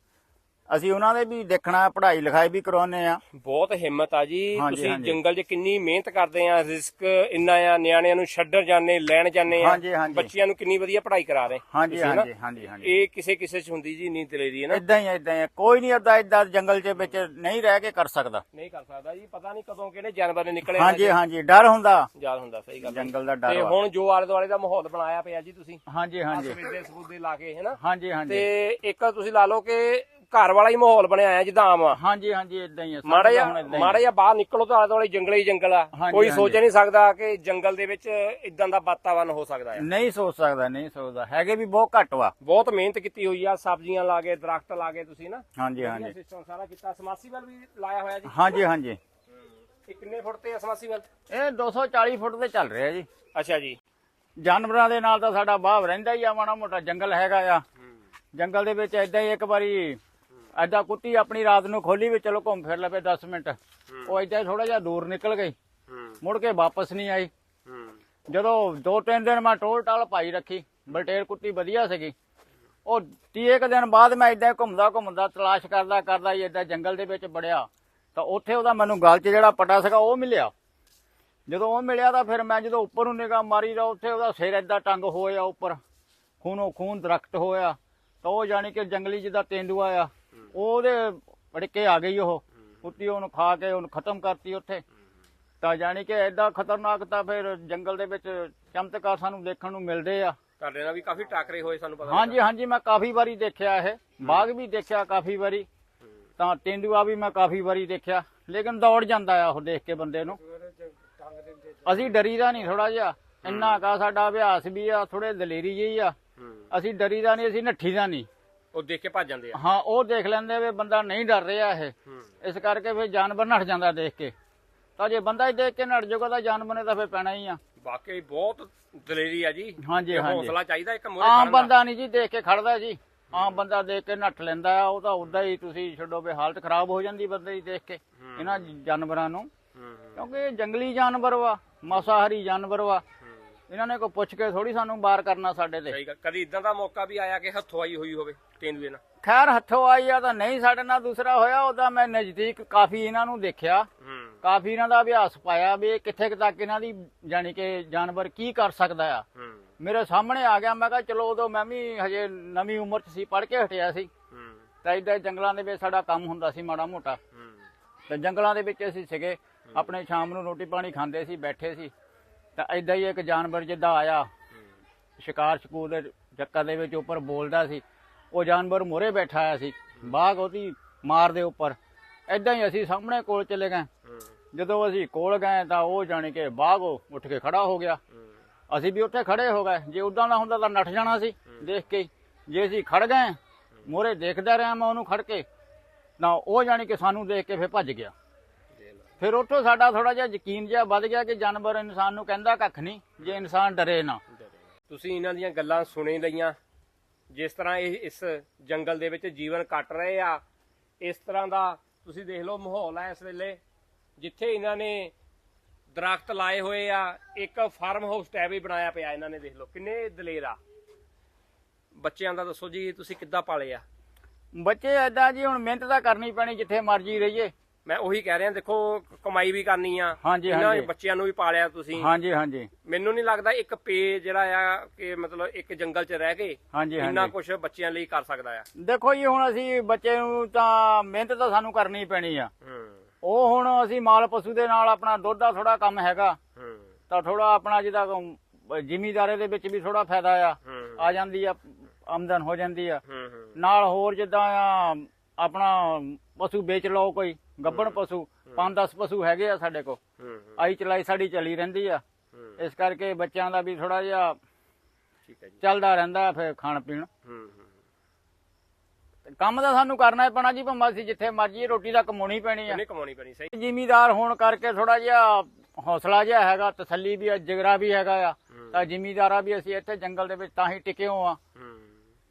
ਅਸੀਂ ਉਹਨਾਂ ਦੇ ਵੀ ਦੇਖਣਾ ਪੜ੍ਹਾਈ ਲਿਖਾਈ ਵੀ ਕਰਾਉਨੇ ਆ ਬਹੁਤ ਹਿੰਮਤ ਆ ਜੀ। ਹਾਂਜੀ, ਤੁਸੀਂ ਹਾਂਜੀ। ਜੰਗਲ 'ਚ ਕਿੰਨੀ ਮਿਹਨਤ ਕਰਦੇ ਆ ਰਿਸਕ ਇੰਨਾ ਆ ਨਿਆਣਿਆਂ ਨੂੰ ਛੱਡਣ ਜਾਂਦੇ ਲੈਣ ਜਾਂਦੇ ਆ। ਹਾਂਜੀ, ਹਾਂਜੀ। ਬੱਚਿਆਂ ਨੂੰ ਕਿੰਨੀ ਵਧੀਆ ਪੜ੍ਹਾਈ ਕਰਾ ਰਹੇ। ਹਾਂਜੀ ਤੁਸੀਂ ਨਾ? ਹਾਂਜੀ ਹਾਂਜੀ ਹਾਂਜੀ। ਇਹ ਕਿਸੇ ਕਿਸੇ 'ਚ ਹੁੰਦੀ ਜੀ ਨਹੀਂ ਦਲੇਰੀ ਹੈ ਨਾ? ਇਦਾਂ ਹੀ ਇਦਾਂ ਹੀ ਕੋਈ ਨਹੀਂ ਅੱਦਾ ਇਦਾਂ ਜੰਗਲ 'ਚ ਵਿੱਚ ਨਹੀਂ ਰਹਿ ਕੇ ਕਰ ਸਕਦਾ। ਨਹੀਂ ਕਰ ਸਕਦਾ ਜੀ। ਪਤਾ ਨਹੀਂ ਕਦੋਂ ਕਿਹੜੇ ਜਾਨਵਰ ਨੇ ਨਿਕਲੇ ਹਾਂਜੀ ਹਾਂਜੀ ਡਰ ਹੁੰਦਾ। ਯਾਦ ਹੁੰਦਾ ਸਹੀ ਗੱਲ ਹੈ। ਜੰਗਲ ਦਾ ਡਰ ਤੇ ਵਾ। ਹੁਣ ਜੋ ਆਲੇ ਦੁਆਲੇ ਦਾ ਮਾਹੌਲ ਬਣਾਇਆ ਪਿਆ ਜੀ ਤੁਸੀਂ। ਹਾਂਜੀ ਹਾਂਜੀ। ਸਵੇਦੇ ਸਬੂਦੇ ਲਾ ਕੇ ਹੈਨਾ ਹਾਂਜੀ ਹਾਂਜੀ। ਤੇ ਇੱਕ ਤੁਸੀਂ ਲਾ ਲਓ ਕਿ ਘਰ ਵਾਲਾ ਹੀ ਮਾਹੌਲ ਬਣਿਆ ਹੈ ਜਿੱਦਾਂ ਆਮ ਆ। ਹਾਂਜੀ ਹਾਂਜੀ ਇਦਾਂ ਹੀ ਆ ਮਾੜਾ ਜਿਹਾ ਆ। ਮਾੜਾ ਜਿਹਾ ਬਾਹਰ ਨਿਕਲੋ ਤਾਂ ਆਲੇ ਦੁਆਲੇ ਜੰਗਲ ਹੀ ਜੰਗਲ ਆ। ਕੋਈ। ਸੋਚ ਨਹੀਂ ਸਕਦਾ ਕਿ ਜੰਗਲ ਦੇ ਵਿੱਚ ਇਦਾਂ ਦਾ ਵਾਤਾਵਰਨ ਹੋ ਸਕਦਾ ਹੈ ਨਹੀਂ ਸੋਚ ਸਕਦਾ ਨਹੀਂ ਸੋਚਦਾ। ਹੈਗੇ ਵੀ ਬਹੁਤ ਘੱਟ ਵਾ। ਬਹੁਤ ਮਿਹਨਤ ਕੀਤੀ ਹੋਈ ਆ ਸਬਜ਼ੀਆਂ ਲਾ ਕੇ ਦਰਖਤ ਲਾ ਕੇ ਤੁਸੀਂ ਨਾ। ਹਾਂਜੀ ਹਾਂਜੀ। ਸਿਸਟਮ ਸਾਰਾ ਕੀਤਾ। ਸਮਾਸੀਬਲ ਵੀ ਲਾਇਆ ਹੋਇਆ ਜੀ। ਹਾਂਜੀ ਹਾਂਜੀ। ਇਹ ਕਿੰਨੇ ਫੁੱਟ ਤੇ ਆ ਸਮਾਸੀਬਲ ਇਹ 240 ਫੁੱਟ ਤੇ ਚੱਲ ਰਿਹਾ ਜੀ। ਅੱਛਾ ਜੀ। ਜਾਨਵਰਾਂ ਦੇ ਨਾਲ ਤਾਂ ਸਾਡਾ ਬਾਹ ਰਹਿੰਦਾ ਹੀ ਆ ਮਾੜਾ ਮੋਟਾ ਜੰਗਲ ਹੈਗਾ ਆ। ਜੰਗਲ ਦੇ ਵਿੱਚ ਏਦਾਂ ਹੀ ਇੱਕ ਵਾਰੀ ਐਦਾਂ ਕੁੱਤੀ ਆਪਣੀ ਰਾਤ ਨੂੰ ਖੋਲੀ ਵੀ ਚਲੋ ਘੁੰਮ ਫਿਰ ਲਵੇ 10 ਮਿੰਟ। ਉਹ ਹੀ ਥੋੜਾ ਜਿਹਾ ਦੂਰ ਨਿਕਲ ਗਈ। ਮੁੜ ਕੇ ਵਾਪਸ ਨਹੀਂ ਆਈ। ਜਦੋਂ ਦੋ ਤਿੰਨ ਦਿਨ ਮੈਂ ਟੋਲ ਟਾਲ ਪਾਈ ਰੱਖੀ ਬਲਟੇਰ ਕੁੱਤੀ ਵਧੀਆ ਸੀਗੀ। ਉਹ ਤੀਏ ਕੁ ਦਿਨ ਬਾਅਦ ਮੈਂ ਏਦਾਂ ਘੁੰਮਦਾ ਘੁੰਮਦਾ ਤਲਾਸ਼ ਕਰਦਾ ਕਰਦਾ ਏਦਾਂ ਜੰਗਲ ਦੇ ਵਿੱਚ ਬੜਿਆ ਤਾਂ ਉੱਥੇ ਉਹਦਾ ਮੈਨੂੰ ਗਲ 'ਚ ਜਿਹੜਾ ਪਟਾ ਸੀਗਾ ਉਹ ਮਿਲਿਆ। ਜਦੋਂ ਉਹ ਮਿਲਿਆ ਤਾਂ ਫਿਰ ਮੈਂ ਜਦੋਂ ਉੱਪਰ ਨੂੰ ਨਿਗਾਹ ਮਾਰੀ ਤਾਂ ਉੱਥੇ ਉਹਦਾ ਸਿਰ ਏਦਾਂ ਟੰਗ ਹੋਇਆ ਉੱਪਰ। ਖੂਨੋ ਖੂਨ ਦਰਖਤ ਹੋਇਆ। ਤਾਂ ਉਹ ਜਾਣੀ ਕਿ ਜੰਗਲੀ ਜਿਹਦਾ ਤੇਂਦੂਆ ਆ। ਉਹਦੇ ਵੜਕੇ ਆ ਗਈ ਉਹ। ਕੁੱਤੀ ਉਹਨੂੰ ਖਾ ਕੇ ਉਹਨੂੰ ਖਤਮ ਕਰਤੀ ਉੱਥੇ। ਤਾਂ ਜਾਣੀ ਕਿ ਐਡਾ ਖਤਰਨਾਕ ਤਾਂ ਫਿਰ ਜੰਗਲ ਦੇ ਵਿੱਚ ਚਮਤਕਾਰ ਸਾਨੂੰ ਦੇਖਣ ਨੂੰ ਮਿਲਦੇ ਆ। ਤੁਹਾਡੇ ਨਾਲ ਵੀ ਕਾਫੀ ਟਾਕਰੇ ਹੋਏ ਸਾਨੂੰ ਪਤਾ ਹਾਂਜੀ ਹਾਂਜੀ ਮੈਂ ਕਾਫੀ ਵਾਰੀ ਦੇਖਿਆ ਇਹ। ਬਾਗ ਵੀ ਦੇਖਿਆ ਕਾਫੀ ਵਾਰੀ। ਤਾਂ ਤੇਂਦੂਆ ਵੀ ਮੈਂ ਕਾਫੀ ਵਾਰੀ ਦੇਖਿਆ। ਲੇਕਿਨ ਦੌੜ ਜਾਂਦਾ ਆ ਉਹ ਦੇਖ ਕੇ ਬੰਦੇ ਨੂੰ। ਅਸੀਂ ਡਰੀਦਾ ਨਹੀਂ ਥੋੜਾ ਜਿਹਾ। ਇੰਨਾ ਕਾ ਸਾਡਾ ਅਭਿਆਸ ਵੀ ਆ ਥੋੜੇ ਦਲੇਰੀ ਜਿਹੀ ਆ। ਅਸੀਂ ਡਰੀਦਾ ਨਹੀਂ ਅਸੀਂ ਨੱਠੀਦਾ ਨਹੀਂ। ਉਹ ਦੇਖ ਕੇ ਭੱਜ ਜਾਂਦੇ ਆ। ਹਾਂ ਉਹ ਦੇਖ ਲੈਂਦੇ ਵੀ ਬੰਦਾ ਨਹੀਂ ਡਰ ਰਿਹਾ ਇਹ। ਇਸ ਕਰਕੇ ਫਿਰ ਜਾਨਵਰ ਨੱਠ ਜਾਂਦਾ ਦੇਖ ਕੇ। ਤਾਂ ਜੇ ਬੰਦਾ ਹੀ ਦੇਖ ਕੇ ਨੱਠ ਜਾਊਗਾ ਤਾਂ ਜਾਨਵਰ ਨੇ ਤਾਂ ਫਿਰ ਪੈਣਾ ਹੀ ਆ। ਵਾਕਈ ਬਹੁਤ ਦਲੇਰੀ ਆ ਜੀ। ਹਾਂਜੀ ਹਾਂਜੀ। ਹੌਸਲਾ ਚਾਹੀਦਾ ਇੱਕ ਮੂਹਰੇ ਆਮ। ਬੰਦਾ ਨਹੀਂ ਜੀ ਦੇਖ ਕੇ ਖੜਦਾ ਜੀ। ਆਮ ਬੰਦਾ ਦੇਖ ਕੇ ਨੱਠ ਲੈਂਦਾ ਆ ਉਹ ਤਾਂ ਉਦਾਂ ਹੀ ਤੁਸੀਂ ਛੱਡੋ ਵੀ ਹਾਲਤ ਖਰਾਬ ਹੋ ਜਾਂਦੀ ਬੰਦੇ ਦੀ ਦੇਖ ਕੇ ਇਹਨਾਂ ਜਾਨਵਰਾਂ ਨੂੰ। ਕਿਉਂਕਿ ਇਹ ਜੰਗਲੀ ਜਾਨਵਰ ਵਾ ਮਾਸਾਹਾਰੀ ਜਾਨਵਰ ਵਾ। ਇਹਨਾਂ ਨੇ ਕੋਈ ਪੁੱਛ ਕੇ ਥੋੜੀ ਸਾਨੂੰ ਬਾਹਰ ਕਰਨਾ ਸਾਡੇ ਤੇ। ਸਹੀ ਗੱਲ ਕਦੀ ਇਦਾਂ ਦਾ ਮੌਕਾ ਵੀ ਆਇਆ ਕਿ ਹੱਥੋਂ ਆਈ ਹੋਈ ਹੋਵੇ ਤੇਂਦੂਏ ਨਾਲ ਖੈਰ ਹੱਥੋਂ ਆਈ ਆ ਤਾਂ ਨਹੀਂ ਸਾਡੇ ਨਾਲ ਦੂਸਰਾ ਹੋਇਆ ਉਹਦਾ ਮੈਂ ਨਜ਼ਦੀਕ ਕਾਫੀ ਇਹਨਾਂ ਨੂੰ ਦੇਖਿਆ। ਕਾਫੀ ਇਹਨਾਂ ਦਾ ਅਭਿਆਸ ਪਾਇਆ ਵੀ ਇਹ ਕਿੱਥੇ ਤੱਕ ਇਹਨਾਂ ਦੀ ਜਾਣੀ ਕਿ ਜਾਨਵਰ ਕੀ ਕਰ ਸਕਦਾ ਆ। ਮੇਰੇ ਸਾਹਮਣੇ ਆ ਗਿਆ ਮੈਂ ਕਿਹਾ ਚਲੋ ਉਦੋਂ ਮੈਂ ਵੀ ਹਜੇ ਨਵੀਂ ਉਮਰ 'ਚ ਸੀ ਪੜ੍ਹ ਕੇ ਹਟਿਆ ਸੀ। ਤਾਂ ਇਦਾਂ ਜੰਗਲਾਂ ਦੇ ਵਿੱਚ ਸਾਡਾ ਕੰਮ ਹੁੰਦਾ ਸੀ ਮਾੜਾ ਮੋਟਾ। ਤੇ ਜੰਗਲਾਂ ਦੇ ਵਿੱਚ ਅਸੀਂ ਸੀਗੇ। ਆਪਣੇ ਸ਼ਾਮ ਨੂੰ ਰੋਟੀ ਪਾਣੀ ਖਾਂਦੇ ਸੀ ਬੈਠੇ ਸੀ। ਤਾਂ ਇਦਾਂ ਹੀ ਇੱਕ ਜਾਨਵਰ ਜਿੱਦਾਂ ਆਇਆ, ਸ਼ਿਕਾਰ ਸ਼ਕੂਰ ਦੇ ਚੱਕਰ ਦੇ ਵਿੱਚ ਉੱਪਰ ਬੋਲਦਾ ਸੀ। ਉਹ ਜਾਨਵਰ ਮੋਰੇ ਬੈਠਾ ਆਇਆ ਸੀ, ਬਾਗ ਉਹਦੀ ਮਾਰ ਦੇ ਉੱਪਰ। ਇਦਾਂ ਹੀ ਅਸੀਂ ਸਾਹਮਣੇ ਕੋਲ ਚਲੇ ਗਏ। ਜਦੋਂ ਅਸੀਂ ਕੋਲ ਗਏ ਤਾਂ ਉਹ ਜਾਣੀ ਕਿ ਬਾਗ ਉੱਠ ਕੇ ਖੜਾ ਹੋ ਗਿਆ। ਅਸੀਂ ਵੀ ਉੱਥੇ ਖੜੇ ਹੋ ਗਏ। ਜੇ ਉਦਾਂ ਦਾ ਹੁੰਦਾ ਤਾਂ ਨੱਠ ਜਾਣਾ ਸੀ, ਦੇਖ ਕੇ ਜੇ ਅਸੀਂ ਖੜ ਗਏ ਮੋਰੇ ਦੇਖਦਾ ਰਿਹਾ ਮੈਂ ਉਹਨੂੰ ਖੜ ਕੇ ਨਾ ਉਹ ਜਾਣੀ ਕਿ ਸਾਨੂੰ ਦੇਖ ਕੇ ਫਿਰ ਭੱਜ ਗਿਆ। ਫਿਰ ਉੱਥੋਂ ਸਾਡਾ ਥੋੜਾ ਜਿਹਾ ਯਕੀਨ ਜਿਹਾ ਵੱਧ ਗਿਆ ਕਿ ਜਾਨਵਰ ਇਨਸਾਨ ਨੂੰ ਕਹਿੰਦਾ ਕੱਖ ਨਹੀਂ ਜੇ ਇਨਸਾਨ ਡਰੇ ਨਾ। ਤੁਸੀਂ ਇਹਨਾਂ ਦੀਆਂ ਗੱਲਾਂ ਸੁਣੇ ਲਈਆਂ। ਜਿਸ ਤਰ੍ਹਾਂ ਇਹ ਇਸ ਜੰਗਲ ਦੇ ਵਿੱਚ ਜੀਵਨ ਕੱਟ ਰਹੇ ਆ ਇਸ ਤਰ੍ਹਾਂ ਦਾ ਤੁਸੀਂ ਦੇਖ ਲਓ ਮਾਹੌਲ ਹੈ ਇਸ ਵੇਲੇ ਜਿੱਥੇ ਇਹਨਾਂ ਨੇ ਦਰਖਤ ਲਾਏ ਹੋਏ ਆ ਇੱਕ ਫਾਰਮ ਹਾਊਸ ਟੈਬ ਵੀ ਬਣਾਇਆ ਪਿਆ ਇਹਨਾਂ ਨੇ ਦੇਖ ਲਓ ਕਿੰਨੇ ਦਲੇਰ ਆ। ਬੱਚਿਆਂ ਦਾ ਦੱਸੋ ਜੀ ਤੁਸੀਂ ਕਿੱਦਾਂ ਪਾਲੇ ਆ? ਬੱਚੇ ਐਦਾਂ ਜੀ ਹੁਣ ਮਿਹਨਤ ਤਾਂ ਕਰਨੀ ਪੈਣੀ ਜਿੱਥੇ ਮਰਜ਼ੀ ਰਹੀਏ। ਮੈਂ ਉਹੀ ਕਹਿ ਰਿਹਾ ਦੇਖੋ ਕਮਾਈ ਵੀ ਕਰਨੀ ਆ। ਹਾਂਜੀ। ਬੱਚਿਆਂ ਨੂੰ ਵੀ ਪਾਲਿਆ ਤੁਸੀਂ। ਹਾਂਜੀ ਹਾਂਜੀ। ਮੈਨੂੰ ਨਹੀਂ ਲੱਗਦਾ ਇੱਕ ਪੇ ਜਿਹੜਾ ਆ ਕਿ ਮਤਲਬ ਇੱਕ ਜੰਗਲ 'ਚ ਰਹਿ ਕੇ ਹਾਂਜੀ ਇੰਨਾ ਹਾਂਜੀ। ਕੁਝ ਬੱਚਿਆਂ ਲਈ ਕਰ ਸਕਦਾ ਆ। ਦੇਖੋ ਜੀ ਹੁਣ ਅਸੀਂ ਬੱਚੇ ਨੂੰ ਤਾਂ ਮਿਹਨਤ ਤਾਂ ਸਾਨੂੰ ਕਰਨੀ ਪੈਣੀ ਆ। ਹੂੰ। ਉਹ ਹੁਣ ਅਸੀਂ ਮਾਲ ਪਸ਼ੂ ਦੇ ਨਾਲ ਆਪਣਾ ਦੁੱਧ ਦਾ ਥੋੜਾ ਕੰਮ ਹੈਗਾ। ਹੂੰ। ਤਾਂ ਥੋੜਾ ਆਪਣਾ ਜਿਹਦਾ ਜ਼ਿਮੀਦਾਰੇ ਦੇ ਵਿੱਚ ਵੀ ਥੋੜਾ ਫਾਇਦਾ ਆ। ਹੂੰ। ਆ ਜਾਂਦੀ ਆ ਆਮਦਨ ਹੋ ਜਾਂਦੀ ਆ। ਹੂੰ ਹੂੰ। ਨਾਲ ਹੋਰ ਜਿੱਦਾਂ ਆ ਆਪਣਾ ਪਸ਼ੂ ਵੇਚ ਲਓ ਕੋਈ। ਗੱਬਣ ਪਸ਼ੂ 5-10 ਪਸ਼ੂ ਹੈਗੇ ਆ ਸਾਡੇ ਕੋਲ। ਆਈ ਚਲਾਈ ਸਾਡੀ ਚੱਲੀ ਰਹਿੰਦੀ ਆ। ਇਸ ਕਰਕੇ ਬੱਚਿਆਂ ਦਾ ਵੀ ਥੋੜਾ ਜਿਹਾ ਠੀਕ ਹੈ ਜੀ। ਚੱਲਦਾ ਰਹਿੰਦਾ ਫਿਰ ਖਾਣ ਪੀਣ। ਕੰਮ ਤਾਂ ਸਾਨੂੰ ਕਰਨਾ ਹੀ ਪੈਣਾ ਜੀ ਭਾਵੇਂ ਅਸੀਂ ਜਿੱਥੇ ਮਰਜ਼ੀ ਰੋਟੀ ਤਾਂ ਕਮਾਉਣੀ ਪੈਣੀ ਆ। ਕਮਾਉਣੀ ਪੈਣੀ ਸਹੀ। ਜ਼ਿਮੀਦਾਰ ਹੋਣ ਕਰਕੇ ਥੋੜਾ ਜਿਹਾ ਹੌਸਲਾ ਜਿਹਾ ਹੈਗਾ ਤਸੱਲੀ ਵੀ ਆ ਜਿਗਰਾ ਵੀ ਹੈਗਾ ਆ। ਤਾਂ ਜ਼ਿਮੀਦਾਰਾ ਵੀ ਅਸੀਂ ਇੱਥੇ ਜੰਗਲ ਦੇ ਵਿੱਚ ਤਾਂ ਹੀ ਟਿਕੇ ਹੋ ਆ।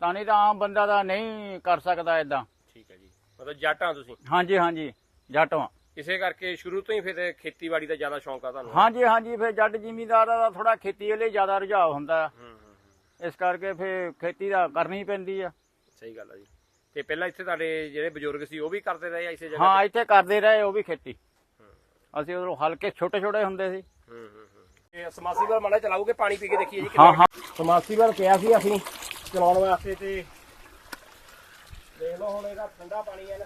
ਤਾਂ ਨਹੀਂ ਤਾਂ ਆਮ ਬੰਦਾ ਤਾਂ ਨਹੀਂ ਕਰ ਸਕਦਾ ਇਦਾਂ ਠੀਕ ਹੈ ਜੀ। ਮਤਲਬ ਜੱਟਾਂ ਤੁਸੀਂ? ਹਾਂਜੀ ਹਾਂਜੀ। ਜੱਟ ਵਾਂ ਇਸੇ ਕਰਕੇ ਸ਼ੁਰੂ ਤੋਂ ਹੀ ਫਿਰ ਖੇਤੀਬਾੜੀ ਦਾ ਜ਼ਿਆਦਾ ਸ਼ੌਂਕ ਆ ਤੁਹਾਨੂੰ? ਹਾਂਜੀ ਹਾਂਜੀ ਫਿਰ ਜੱਟ ਜ਼ਿਮੀਦਾਰਾਂ ਦਾ ਥੋੜਾ ਖੇਤੀ ਵੱਲੇ ਜ਼ਿਆਦਾ ਰੁਝਾਅ ਹੁੰਦਾ। ਇਸ ਕਰਕੇ ਫਿਰ ਖੇਤੀ ਦਾ ਕਰਨੀ ਪੈਂਦੀ ਆ। ਸਹੀ ਗੱਲ ਆ ਜੀ। ਤੇ ਪਹਿਲਾਂ ਇੱਥੇ ਤੁਹਾਡੇ ਜਿਹੜੇ ਬਜ਼ੁਰਗ ਸੀ ਉਹ ਵੀ ਕਰਦੇ ਰਹੇ ਆ ਇਸੇ ਜਗ੍ਹਾ ਹਾਂ ਇੱਥੇ ਕਰਦੇ ਰਹੇ ਉਹ ਵੀ ਖੇਤੀ। ਅਸੀਂ ਉਦੋਂ ਹਲਕੇ ਛੋਟੇ ਛੋਟੇ ਹੁੰਦੇ ਸੀ। ਹੂੰ ਹੂੰ ਇਹ ਸਮਾਸੀਬਲ ਮਾੜਾ ਚਲਾਓਗੇ ਪਾਣੀ ਪੀ ਕੇ ਦੇਖੀਏ ਜੀ ਹਾਂ ਹਾਂ। ਸਮਾਸੀਬਲ ਕਿਹਾ ਸੀ ਅਸੀਂ ਚਲਾਉਣ ਵਾਸਤੇ ਤੇ ਦੇਖ ਲਓ ਹੁਣ ਇਹਦਾ ਠੰਡਾ ਪਾਣੀ ਹੈ ਨਾ।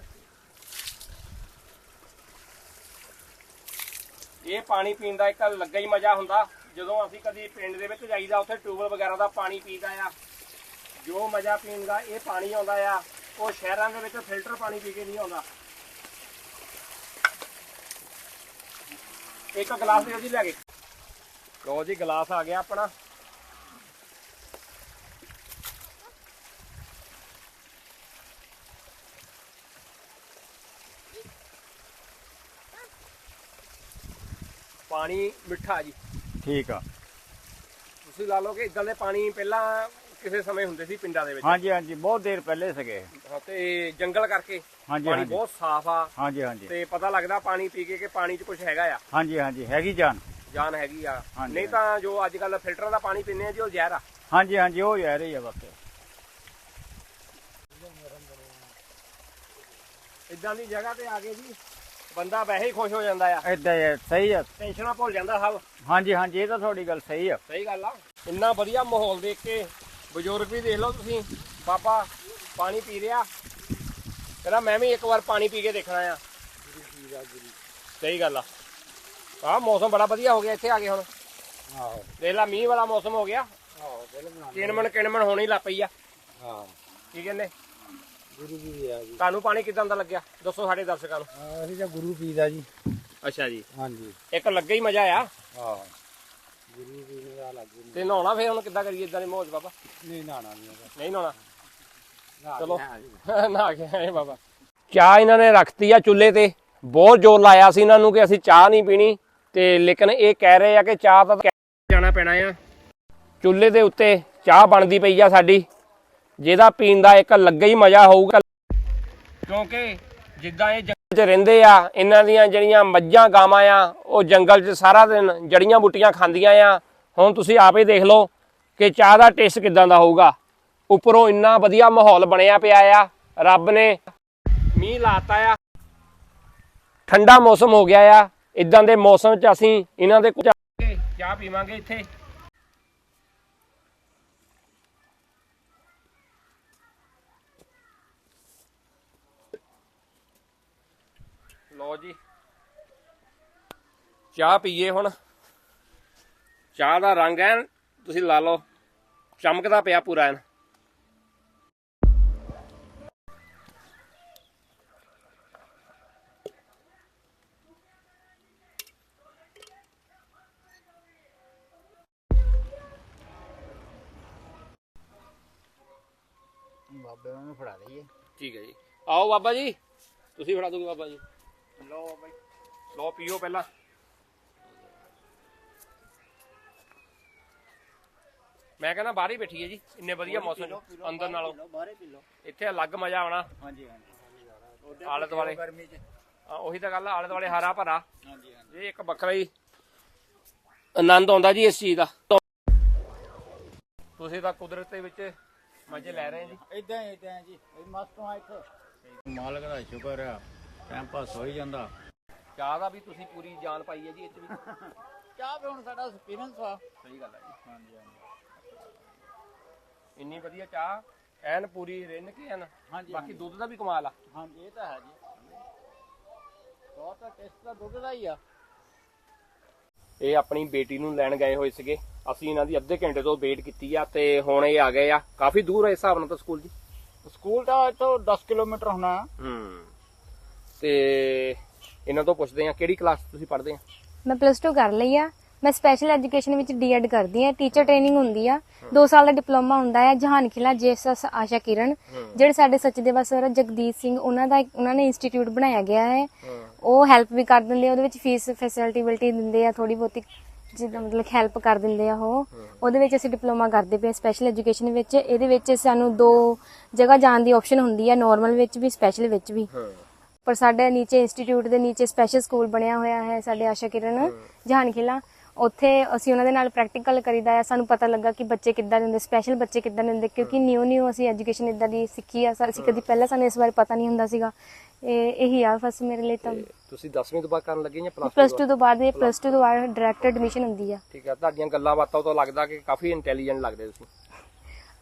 ਇਹ ਪਾਣੀ ਪੀਣ ਦਾ ਇੱਕ ਲੱਗਾ ਹੀ ਮਜ਼ਾ ਹੁੰਦਾ। ਜਦੋਂ ਅਸੀਂ ਕਦੀ ਪਿੰਡ ਦੇ ਵਿੱਚ ਜਾਈਦਾ, ਉੱਥੇ ਟਿਊਬਲ ਵਗੈਰਾ ਦਾ ਪਾਣੀ ਪੀਦਾ ਆ, ਜੋ ਮਜ਼ਾ ਪੀਣ ਦਾ ਇਹ ਪਾਣੀ ਆਉਂਦਾ ਆ, ਉਹ ਸ਼ਹਿਰਾਂ ਦੇ ਵਿੱਚ ਫਿਲਟਰ ਪਾਣੀ ਪੀ ਕੇ ਨਹੀਂ ਆਉਂਦਾ। ਇੱਕ ਗਲਾਸ ਦਿਓ ਜੀ ਲੈ ਕੇ। ਲਓ ਜੀ, ਗਲਾਸ ਆ ਗਿਆ ਆਪਣਾ। ਪਾਣੀ ਮਿੱਠਾ ਜੀ। ਠੀਕ ਆ। ਤੁਸੀਂ ਲਾ ਲਓ ਕਿ ਇਦਾਂ ਦੇ ਪਾਣੀ ਪਹਿਲਾਂ ਕਿਸੇ ਸਮੇਂ ਹੁੰਦੇ ਸੀ ਪਿੰਡਾਂ ਦੇ ਵਿੱਚ। ਹਾਂਜੀ ਹਾਂਜੀ ਬਹੁਤ ਦੇਰ ਪਹਿਲੇ ਸੀਗੇ। ਹਾਂ, ਤੇ ਜੰਗਲ ਕਰਕੇ ਹਾਂਜੀ ਪਾਣੀ ਹਾਂਜੀ। ਬਹੁਤ ਸਾਫ਼ ਆ। ਹਾਂਜੀ ਹਾਂਜੀ। ਤੇ ਪਤਾ ਲੱਗਦਾ ਪਾਣੀ ਪੀ ਕੇ ਕਿ ਪਾਣੀ 'ਚ ਕੁਝ ਹੈਗਾ ਆ। ਹਾਂਜੀ ਹਾਂਜੀ ਹੈਗੀ ਜਾਨ। ਜਾਨ ਹੈਗੀ ਆ। ਹਾਂਜੀ, ਨਹੀਂ ਤਾਂ ਜੋ ਅੱਜ ਕੱਲ ਫਿਲਟਰਾਂ ਦਾ ਪਾਣੀ ਪੀਂਦੇ ਆ ਜੀ ਉਹ ਜ਼ਹਿਰ ਆ। ਹਾਂਜੀ ਹਾਂਜੀ ਉਹ ਯਾਰ ਹੀ ਆ ਬਸ। ਇਦਾਂ ਦੀ ਜਗ੍ਹਾ ਤੇ ਆ ਕੇ ਜੀ ਬੰਦਾ ਵੈਸੇ ਹੀ ਖੁਸ਼ ਹੋ ਜਾਂਦਾ ਆ। ਹੀ ਆ, ਸਹੀ ਆ। ਟੈਨਸ਼ਨਾਂ ਭੁੱਲ ਜਾਂਦਾ ਸਭ। ਹਾਂਜੀ ਹਾਂਜੀ ਇਹ ਤਾਂ ਤੁਹਾਡੀ ਗੱਲ ਸਹੀ ਆ। ਸਹੀ ਗੱਲ ਆ। ਇੰਨਾ ਵਧੀਆ ਮਾਹੌਲ ਦੇਖ ਕੇ ਬਜ਼ੁਰਗ ਵੀ ਦੇਖ ਲਓ ਤੁਸੀਂ। ਪਾਪਾ ਪਾਣੀ ਪੀ ਰਿਹਾ। ਕਹਿੰਦਾ ਮੈਂ ਵੀ ਇੱਕ ਵਾਰ ਪਾਣੀ ਪੀ ਕੇ ਦੇਖਣਾ ਆ। ਸਹੀ ਗੱਲ ਆ। ਆ ਮੌਸਮ ਬੜਾ ਵਧੀਆ ਹੋ ਗਿਆ ਇੱਥੇ ਆ ਕੇ ਹੁਣ। ਆਹੋ। ਦੇਖ ਲਾ ਮੀਂਹ ਵਾਲਾ ਮੌਸਮ ਹੋ ਗਿਆ। ਆਹੋ ਕਿਣਮਣ ਕਿਣਮਣ ਹੋਣੀ ਲੱਗ ਪਈ ਆ। ਹਾਂ। ਕੀ ਕਹਿੰਦੇ? ਗੁਰੂ ਵੀ ਆ ਜੀ। ਤੁਹਾਨੂੰ ਪਾਣੀ ਕਿਦਾਂ ਦਾ ਲੱਗਿਆ? ਦੱਸੋ ਸਾਡੇ ਦਰਸ਼ਕਾਂ ਨੂੰ। ਹਾਂ, ਅਸੀਂ ਤਾਂ ਗੁਰੂ ਪੀਦਾ ਜੀ। ਅੱਛਾ ਜੀ। ਹਾਂਜੀ। ਇੱਕ ਲੱਗਾ ਹੀ ਮਜ਼ਾ ਆ। ਹਾਂ। ਗੁਰੂ ਪੀਣ ਦਾ ਲੱਗੇ ਤੇ ਨਹਾਉਣਾ ਫੇਰ ਹੁਣ ਕਿੱਦਾਂ ਕਰੀਏ ਇਦਾਂ ਦੇ 'ਚ ਬਾਬਾ? ਨਹੀਂ ਨਾਣਾ ਨਹੀਂ ਹੈਗਾ। ਨਹੀਂ ਨਹਾਉਣਾ? ਚਲੋ। ਜੀ। ਨਾ ਗਿਆ ਇਹ ਬਾਬਾ। ਚਾਹ ਇਹਨਾਂ ਨੇ ਰੱਖਤੀ ਆ ਚੁੱਲ੍ਹੇ ਤੇ। ਬਹੁਤ ਜ਼ੋਰ ਲਾਇਆ ਸੀ ਇਹਨਾਂ ਨੂੰ ਕਿ ਅਸੀਂ ਚਾਹ ਨਹੀਂ ਪੀਣੀ। ਤੇ ਲੇਕਿਨ ਇਹ ਕਹਿ ਰਹੇ ਆ ਕਿ ਚਾਹ ਤਾਂ ਜਾਣਾ ਪੈਣਾ ਆ। ਚੁੱਲ੍ਹੇ ਦੇ ਉੱਤੇ ਚਾਹ ਬਣਦੀ ਪਈ ਆ ਸਾਡੀ। ਜਿਹਦਾ ਪੀਣ ਦਾ ਇੱਕ ਲੱਗਾ ਹੀ ਮਜ਼ਾ ਹੋਊਗਾ। ਕਿਉਂਕਿ ਜਿੱਦਾਂ ਇਹ ਜੰਗਲ 'ਚ ਰਹਿੰਦੇ ਆ, ਇਹਨਾਂ ਦੀਆਂ ਜਿਹੜੀਆਂ ਮੱਝਾਂ ਗਾਵਾਂ ਆ, ਉਹ ਜੰਗਲ 'ਚ ਸਾਰਾ ਦਿਨ ਜੜੀਆਂ ਬੂਟੀਆਂ ਖਾਂਦੀਆਂ ਆ। ਹੁਣ ਤੁਸੀਂ ਆਪੇ ਦੇਖ ਲਓ ਕਿ ਚਾਹ ਦਾ ਟੇਸਟ ਕਿਦਾਂ ਦਾ ਹੋਊਗਾ। ਉੱਪਰੋਂ ਇੰਨਾ ਵਧੀਆ ਮਾਹੌਲ ਬਣਿਆ ਪਿਆ ਆ, ਰੱਬ ਨੇ ਮੀਂਹ ਲਾਤਾ ਆ। ਠੰਡਾ ਮੌਸਮ ਹੋ ਗਿਆ ਆ। ਇਦਾਂ ਦੇ ਮੌਸਮ 'ਚ ਅਸੀਂ ਇਹਨਾਂ ਦੇ ਕੁਝ ਚਾਹ ਪੀਵਾਂਗੇ ਇੱਥੇ। ਲਓ ਜੀ। ਚਾਹ ਪੀਏ ਹੁਣ। ਚਾਹ ਦਾ ਰੰਗ ਐਨ ਤੁਸੀਂ ਲਾ ਲਓ। ਚਮਕਦਾ ਪਿਆ ਪੂਰਾ ਐਨ। ਬਾਬੇ ਨੂੰ ਫੜਾ ਲਈਏ। ਠੀਕ ਹੈ ਜੀ। ਆਓ ਬਾਬਾ ਜੀ। ਤੁਸੀਂ ਫੜਾ ਦੋਗੇ ਬਾਬਾ ਜੀ। ਲੋ ਬਾਈ। ਲਓ ਪੀਓ ਪਹਿਲਾਂ। ਮੈਂ ਕਹਿੰਦਾ ਬਾਹਰ ਹੀ ਬੈਠੀਏ ਜੀ। ਇੰਨੇ ਵਧੀਆ ਮੌਸਮ 'ਚ, ਅੰਦਰ ਨਾਲੋਂ। ਬਾਹਰੇ ਪੀ ਲਓ। ਇੱਥੇ ਅਲੱਗ ਮਜ਼ਾ ਆਉਣਾ। ਹਾਂਜੀ ਹਾਂਜੀ। ਆਲੇ ਦੁਆਲੇ। ਗਰਮੀ ਚ। ਆ, ਉਹੀ ਤਾਂ ਗੱਲ ਆ, ਆਲੇ ਦੁਆਲੇ ਹਰਾ ਭਰਾ। ਹਾਂਜੀ ਹਾਂਜੀ। ਇਹ ਇੱਕ ਵੱਖਰਾ ਹੀ ਆਨੰਦ ਆਉਂਦਾ ਜੀ ਇਸ ਚੀਜ਼ ਦਾ। ਤੁਸੀਂ ਤਾਂ ਕੁਦਰਤ ਦੇ ਵਿੱਚ ਮਜ਼ੇ ਲੈ ਰਹੇ ਜੀ। ਇਦਾਂ ਹੀ ਇਦਾਂ ਜੀ। ਇਹ ਮਸਤ ਆ ਇੱਥੇ ਮਾਲਕ ਦਾ ਸ਼ੁਕਰ ਆ। ਟਾਈਮ ਪਾਸ ਹੋ ਹੀ ਜਾਂਦਾ। ਚਾਹ ਦਾ ਵੀ ਤੁਸੀਂ ਪੂਰੀ ਜਾਨ ਪਾਈ ਹੈ ਜੀ ਇੱਥੇ ਵੀ। ਚਾਹ ਵੀ ਹੁਣ ਸਾਡਾ ਐਕਸਪੀਰੀਅੰਸ ਆ ਸਹੀ ਗੱਲ ਹੈ ਜੀ। ਹਾਂਜੀ ਹਾਂਜੀ। ਇੰਨੀ ਵਧੀਆ ਚਾਹ ਐਨ ਪੂਰੀ ਰਿੰਨ ਕੇ ਐਨ। ਹਾਂਜੀ, ਬਾਕੀ ਦੁੱਧ ਦਾ ਵੀ ਕਮਾਲ ਆ। ਹਾਂਜੀ ਇਹ ਤਾਂ ਹੈ ਜੀ। ਬਹੁਤ ਟੇਸਟ ਤਾਂ ਦੁੱਧ ਦਾ ਹੀ ਆ। ਇਹ ਆਪਣੀ ਬੇਟੀ ਨੂੰ ਲੈਣ ਗਏ ਹੋਏ ਸੀਗੇ। ਅਸੀਂ ਇਹਨਾਂ ਦੀ ਅੱਧੇ ਘੰਟੇ ਤੋਂ ਵੇਟ ਕੀਤੀ ਆ ਤੇ ਹੁਣ ਇਹ ਆ ਗਏ ਆ। ਕਾਫੀ ਦੂਰ ਹੈ ਇਸ ਹਿਸਾਬ ਨਾਲ ਤਾਂ ਸਕੂਲ ਜੀ? ਸਕੂਲ ਤਾਂ ਇੱਥੋਂ 10 ਕਿਲੋਮੀਟਰ ਹੋਣਾ। ਹੂੰ। ਤੇ ਇਹਨਾਂ ਤੋਂ ਪੁੱਛਦੇ ਆ ਕਿਹੜੀ ਕਲਾਸ ਤੁਸੀਂ ਪੜ੍ਹਦੇ ਆ? ਮੈਂ ਪਲੱਸ 2 ਕਰ ਲਈ ਆ। ਮੈਂ ਸਪੈਸ਼ਲ ਐਜੂਕੇਸ਼ਨ ਵਿੱਚ ਡੀਐਡ ਕਰਦੀ ਆ। ਟੀਚਰ ਟ੍ਰੇਨਿੰਗ ਹੁੰਦੀ ਆ। 2 ਸਾਲ ਦਾ ਡਿਪਲੋਮਾ ਹੁੰਦਾ ਹੈ ਜਹਾਨ ਖਿਲਾ ਜੇਐਸਐਸ ਆਸ਼ਾ ਕਿਰਨ, ਜਿਹੜੇ ਸਾਡੇ ਸੱਚਦੇਵਾ ਸਰ ਜਗਦੀਪ ਸਿੰਘ, ਉਹਨਾਂ ਦਾ ਉਹਨਾਂ ਨੇ ਇੰਸਟੀਚਿਊਟ ਬਣਾਇਆ ਗਿਆ ਹੈ। ਉਹ ਹੈਲਪ ਵੀ ਕਰ ਦਿੰਦੇ ਆ, ਉਹਦੇ ਵਿੱਚ ਫੀਸ ਫੈਸਿਲਿਟੀ ਬਿਲਟੀ ਦਿੰਦੇ ਆ ਥੋੜੀ ਬਹੁਤੀ ਜਿੱਦਾਂ ਮਤਲਬ ਹੈਲਪ ਕਰ ਦਿੰਦੇ ਆ ਉਹ। ਉਹਦੇ ਵਿੱਚ ਅਸੀਂ ਡਿਪਲੋਮਾ ਕਰਦੇ ਪਏ ਸਪੈਸ਼ਲ ਐਜੂਕੇਸ਼ਨ ਵਿੱਚ। ਇਹਦੇ ਵਿੱਚ ਸਾਨੂੰ ਦੋ ਜਗ੍ਹਾ ਜਾਣ ਦੀ ਆਪਸ਼ਨ ਹੁੰਦੀ ਆ ਨਾਰਮਲ ਵਿੱਚ ਵੀ ਸਪੈਸ਼ਲ ਵਿੱਚ ਵੀ। ਪਰ ਸਾਡੇ ਨੀਚੇ ਇੰਸਟੀਚਿਊਟ ਦੇ ਨੀਚੇ ਸਪੈਸ਼ਲ ਸਕੂਲ ਬਣਿਆ ਹੋਇਆ ਹੈ ਸਾਡੇ ਆਸ਼ਾ ਕਿਰਨ ਜਹਾਨ ਖਿਲਾ ਉੱਥੇ ਅਸੀਂ ਉਹਨਾਂ ਦੇ ਨਾਲ ਪ੍ਰੈਕਟੀਕਲ ਕਰੀਦਾ ਹੈ। ਸਾਨੂੰ ਪਤਾ ਲੱਗਾ ਕਿ ਬੱਚੇ ਕਿੱਦਾਂ ਦੇ ਹੁੰਦੇ ਸਪੈਸ਼ਲ ਬੱਚੇ ਕਿੱਦਾਂ ਦੇ ਹੁੰਦੇ ਕਿਉਂਕਿ ਨਿਊ ਨਿਊ ਅਸੀਂ ਐਜੂਕੇਸ਼ਨ ਇਦਾਂ ਦੀ ਸਿੱਖੀ ਆ। ਅਸੀਂ ਕਦੀ ਪਹਿਲਾਂ ਸਾਨੂੰ ਇਸ ਬਾਰੇ ਪਤਾ ਨਹੀਂ ਹੁੰਦਾ ਸੀਗਾ। ਇਹ ਇਹੀ ਆ ਫਸਟ ਮੇਰੇ ਲਈ ਤਾਂ। ਤੁਸੀਂ 10ਵੀਂ ਤੋਂ ਬਾਅਦ ਕਰਨ ਲੱਗੇ ਜਾਂ ਪਲੱਸ 2 ਤੋਂ ਬਾਅਦ ਇਹ ਪਲੱਸ 2 ਤੋਂ ਬਾਅਦ ਡਾਇਰੈਕਟ ਐਡਮਿਸ਼ਨ ਹੁੰਦੀ ਆ। ਠੀਕ ਆ ਤੁਹਾਡੀਆਂ ਗੱਲਾਂ ਬਾਤਾਂ ਤੋਂ ਲੱਗਦਾ ਕਿ ਕਾਫੀ ਇੰਟੈਲੀਜੈਂਟ ਲੱਗਦੇ ਤੁਸੀਂ।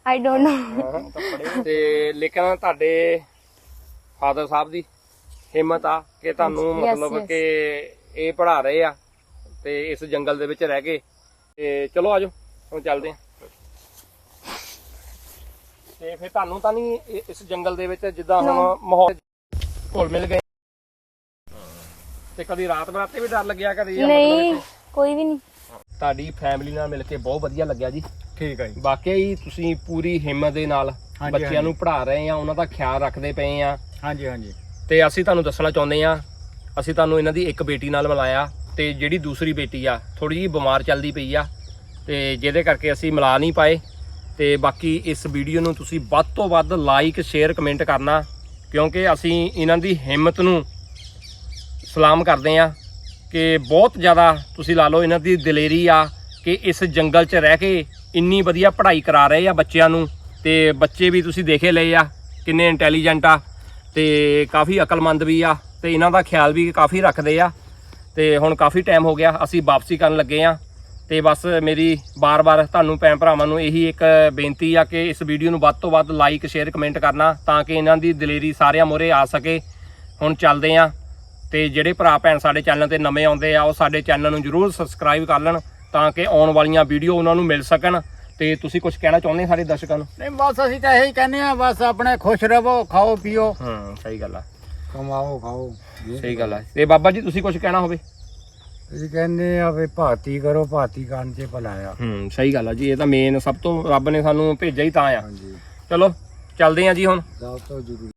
ਆਈ ਡੋਨਟ ਨੋ ਤੇ ਲੇਕਿਨ ਤੁਹਾਡੇ ਫਾਦਰ ਸਾਹਿਬ ਦੀ ਹਿੰਮਤ ਆ ਕਿ ਤੁਹਾਨੂੰ Yes, ਮਤਲਬ yes. ਕਿ ਇਹ ਪੜਾ ਰਹੇ ਆ ਤੇ ਇਸ ਜੰਗਲ ਦੇ ਵਿੱਚ ਰਹਿ ਕੇ। ਤੇ ਚਲੋ ਆਜੋ ਹੁਣ ਚੱਲਦੇ ਆ। ਤੇ ਫਿਰ ਤੁਹਾਨੂੰ ਤਾਂ ਨਹੀਂ ਇ- ਇਸ ਜੰਗਲ ਦੇ ਵਿੱਚ ਜਿੱਦਾਂ ਹੁਣ ਮਾਹੌਲ ਘੁਲ ਮਿਲ ਗਏ। ਤੇ ਕਦੀ ਰਾਤ ਬਰਾਤੇ ਵੀ ਡਰ ਲੱਗਿਆ ਕਦੀ ਜਾਂ ਮਤਲਬ ਨਹੀਂ ਇੱਥੇ? ਕੋਈ ਵੀ ਨਹੀਂ। ਤੁਹਾਡੀ ਫੈਮਿਲੀ ਨਾਲ ਮਿਲ ਕੇ ਬਹੁਤ ਵਧੀਆ ਲੱਗਿਆ ਜੀ। ਠੀਕ ਹੈ ਜੀ। ਵਾਕਿਆ ਹੀ ਤੁਸੀਂ ਪੂਰੀ ਹਿੰਮਤ ਦੇ ਨਾਲ ਹਾਂਜੀ, ਬੱਚਿਆਂ। ਨੂੰ ਪੜ੍ਹਾ ਰਹੇ ਆ ਉਹਨਾਂ ਦਾ ਖਿਆਲ ਰੱਖਦੇ ਪਏ ਆ। ਹਾਂਜੀ ਹਾਂਜੀ। ਤੇ ਅਸੀਂ ਤੁਹਾਨੂੰ ਦੱਸਣਾ ਚਾਹੁੰਦੇ ਆ ਅਸੀਂ ਤੁਹਾਨੂੰ ਇਹਨਾਂ ਦੀ ਇੱਕ ਬੇਟੀ ਨਾਲ ਮਿਲਾਇਆ ਤੇ ਜਿਹੜੀ ਦੂਸਰੀ ਬੇਟੀ ਆ ਥੋੜੀ ਜਿਹੀ ਬਿਮਾਰ ਚੱਲਦੀ ਪਈ ਆ ਤੇ ਜਿਹਦੇ ਕਰਕੇ ਅਸੀਂ ਮਿਲਾ ਨਹੀਂ ਪਾਏ ਤੇ ਬਾਕੀ ਇਸ ਵੀਡੀਓ ਨੂੰ ਤੁਸੀਂ ਵੱਧ ਤੋਂ ਵੱਧ ਲਾਈਕ ਸ਼ੇਅਰ ਕਮੈਂਟ ਕਰਨਾ ਕਿਉਂਕਿ ਅਸੀਂ ਇਹਨਾਂ ਦੀ ਹਿੰਮਤ ਨੂੰ ਸਲਾਮ ਕਰਦੇ ਆ ਕਿ ਬਹੁਤ ਜ਼ਿਆਦਾ ਤੁਸੀਂ ਲਾ ਲਓ ਇਹਨਾਂ ਦੀ ਦਲੇਰੀ ਆ ਕਿ ਇਸ ਜੰਗਲ 'ਚ ਰਹਿ ਕੇ ਇੰਨੀ ਵਧੀਆ ਪੜ੍ਹਾਈ ਕਰਾ ਰਹੇ ਆ ਬੱਚਿਆਂ ਨੂੰ ਤੇ ਬੱਚੇ ਵੀ ਤੁਸੀਂ ਦੇਖੇ ਲਏ ਆ ਕਿੰਨੇ ਇੰਟੈਲੀਜੈਂਟ ਆ। ਤੇ ਕਾਫੀ ਅਕਲਮੰਦ ਵੀ ਆ ਤੇ ਇਹਨਾਂ ਦਾ ਖਿਆਲ ਵੀ ਕਾਫੀ ਰੱਖਦੇ ਆ ਤੇ ਹੁਣ ਕਾਫੀ ਟਾਈਮ ਹੋ ਗਿਆ, ਅਸੀਂ ਵਾਪਸੀ ਕਰਨ ਲੱਗੇ ਆ ਤੇ ਬਸ ਮੇਰੀ ਬਾਰ-ਬਾਰ ਤੁਹਾਨੂੰ ਭੈਣ ਭਰਾਵਾਂ ਨੂੰ ਇਹੀ ਇੱਕ ਬੇਨਤੀ ਆ ਕਿ ਇਸ ਵੀਡੀਓ ਨੂੰ ਵੱਧ ਤੋਂ ਵੱਧ ਲਾਈਕ ਸ਼ੇਅਰ ਕਮੈਂਟ ਕਰਨਾ ਤਾਂ ਕਿ ਇਹਨਾਂ ਦੀ ਦਲੇਰੀ ਸਾਰਿਆਂ ਮੋਰੇ ਆ ਸਕੇ। ਹੁਣ ਚੱਲਦੇ ਆ ਤੇ ਜਿਹੜੇ ਭਰਾ ਭੈਣ ਸਾਡੇ ਚੈਨਲ ਤੇ ਨਵੇਂ ਆਉਂਦੇ ਆ, ਉਹ ਸਾਡੇ ਚੈਨਲ ਨੂੰ ਜਰੂਰ ਸਬਸਕ੍ਰਾਈਬ ਕਰ ਲੈਣ ਤਾਂ ਕਿ ਆਉਣ ਵਾਲੀਆਂ ਵੀਡੀਓ ਉਹਨਾਂ ਨੂੰ ਮਿਲ ਸਕਣ। ਤੇ ਤੁਸੀਂ ਕੁਝ ਕਹਿਣਾ ਚਾਹੁੰਦੇ ਸਾਰੇ ਦਰਸ਼ਕਾਂ ਨੂੰ? ਨਹੀਂ ਬਸ ਅਸੀਂ ਤਾਂ ਇਹੀ ਕਹਿੰਦੇ ਆ ਬਸ ਆਪਣੇ ਖੁਸ਼ ਰਹੋ ਖਾਓ ਪੀਓ। ਹਾਂ ਸਹੀ ਗੱਲ ਆ। ਕਮਾਓ ਖਾਓ ਸਹੀ ਗੱਲ ਆ। ਤੇ ਬਾਬਾ ਜੀ ਤੁਸੀਂ ਕੁਝ ਕਹਿਣਾ ਹੋਵੇ? ਅਸੀਂ ਕਹਿੰਦੇ ਆ ਵੀ ਭਾਤੀ ਕਰੋ ਭਾਤੀ ਕਰਨ ਚ ਭਲਾਇਆ ਹੂੰ ਸਹੀ ਗੱਲ ਆ ਜੀ ਇਹ ਤਾਂ ਮੇਨ ਸਭ ਤੋਂ ਰੱਬ ਨੇ ਸਾਨੂੰ ਭੇਜਿਆ ਹੀ ਤਾਂ ਆ। ਹਾਂਜੀ। ਚਲੋ ਚੱਲਦੇ ਆ ਜੀ ਹੁਣ। ਸਭ ਤੋਂ ਜ਼ਰੂਰੀ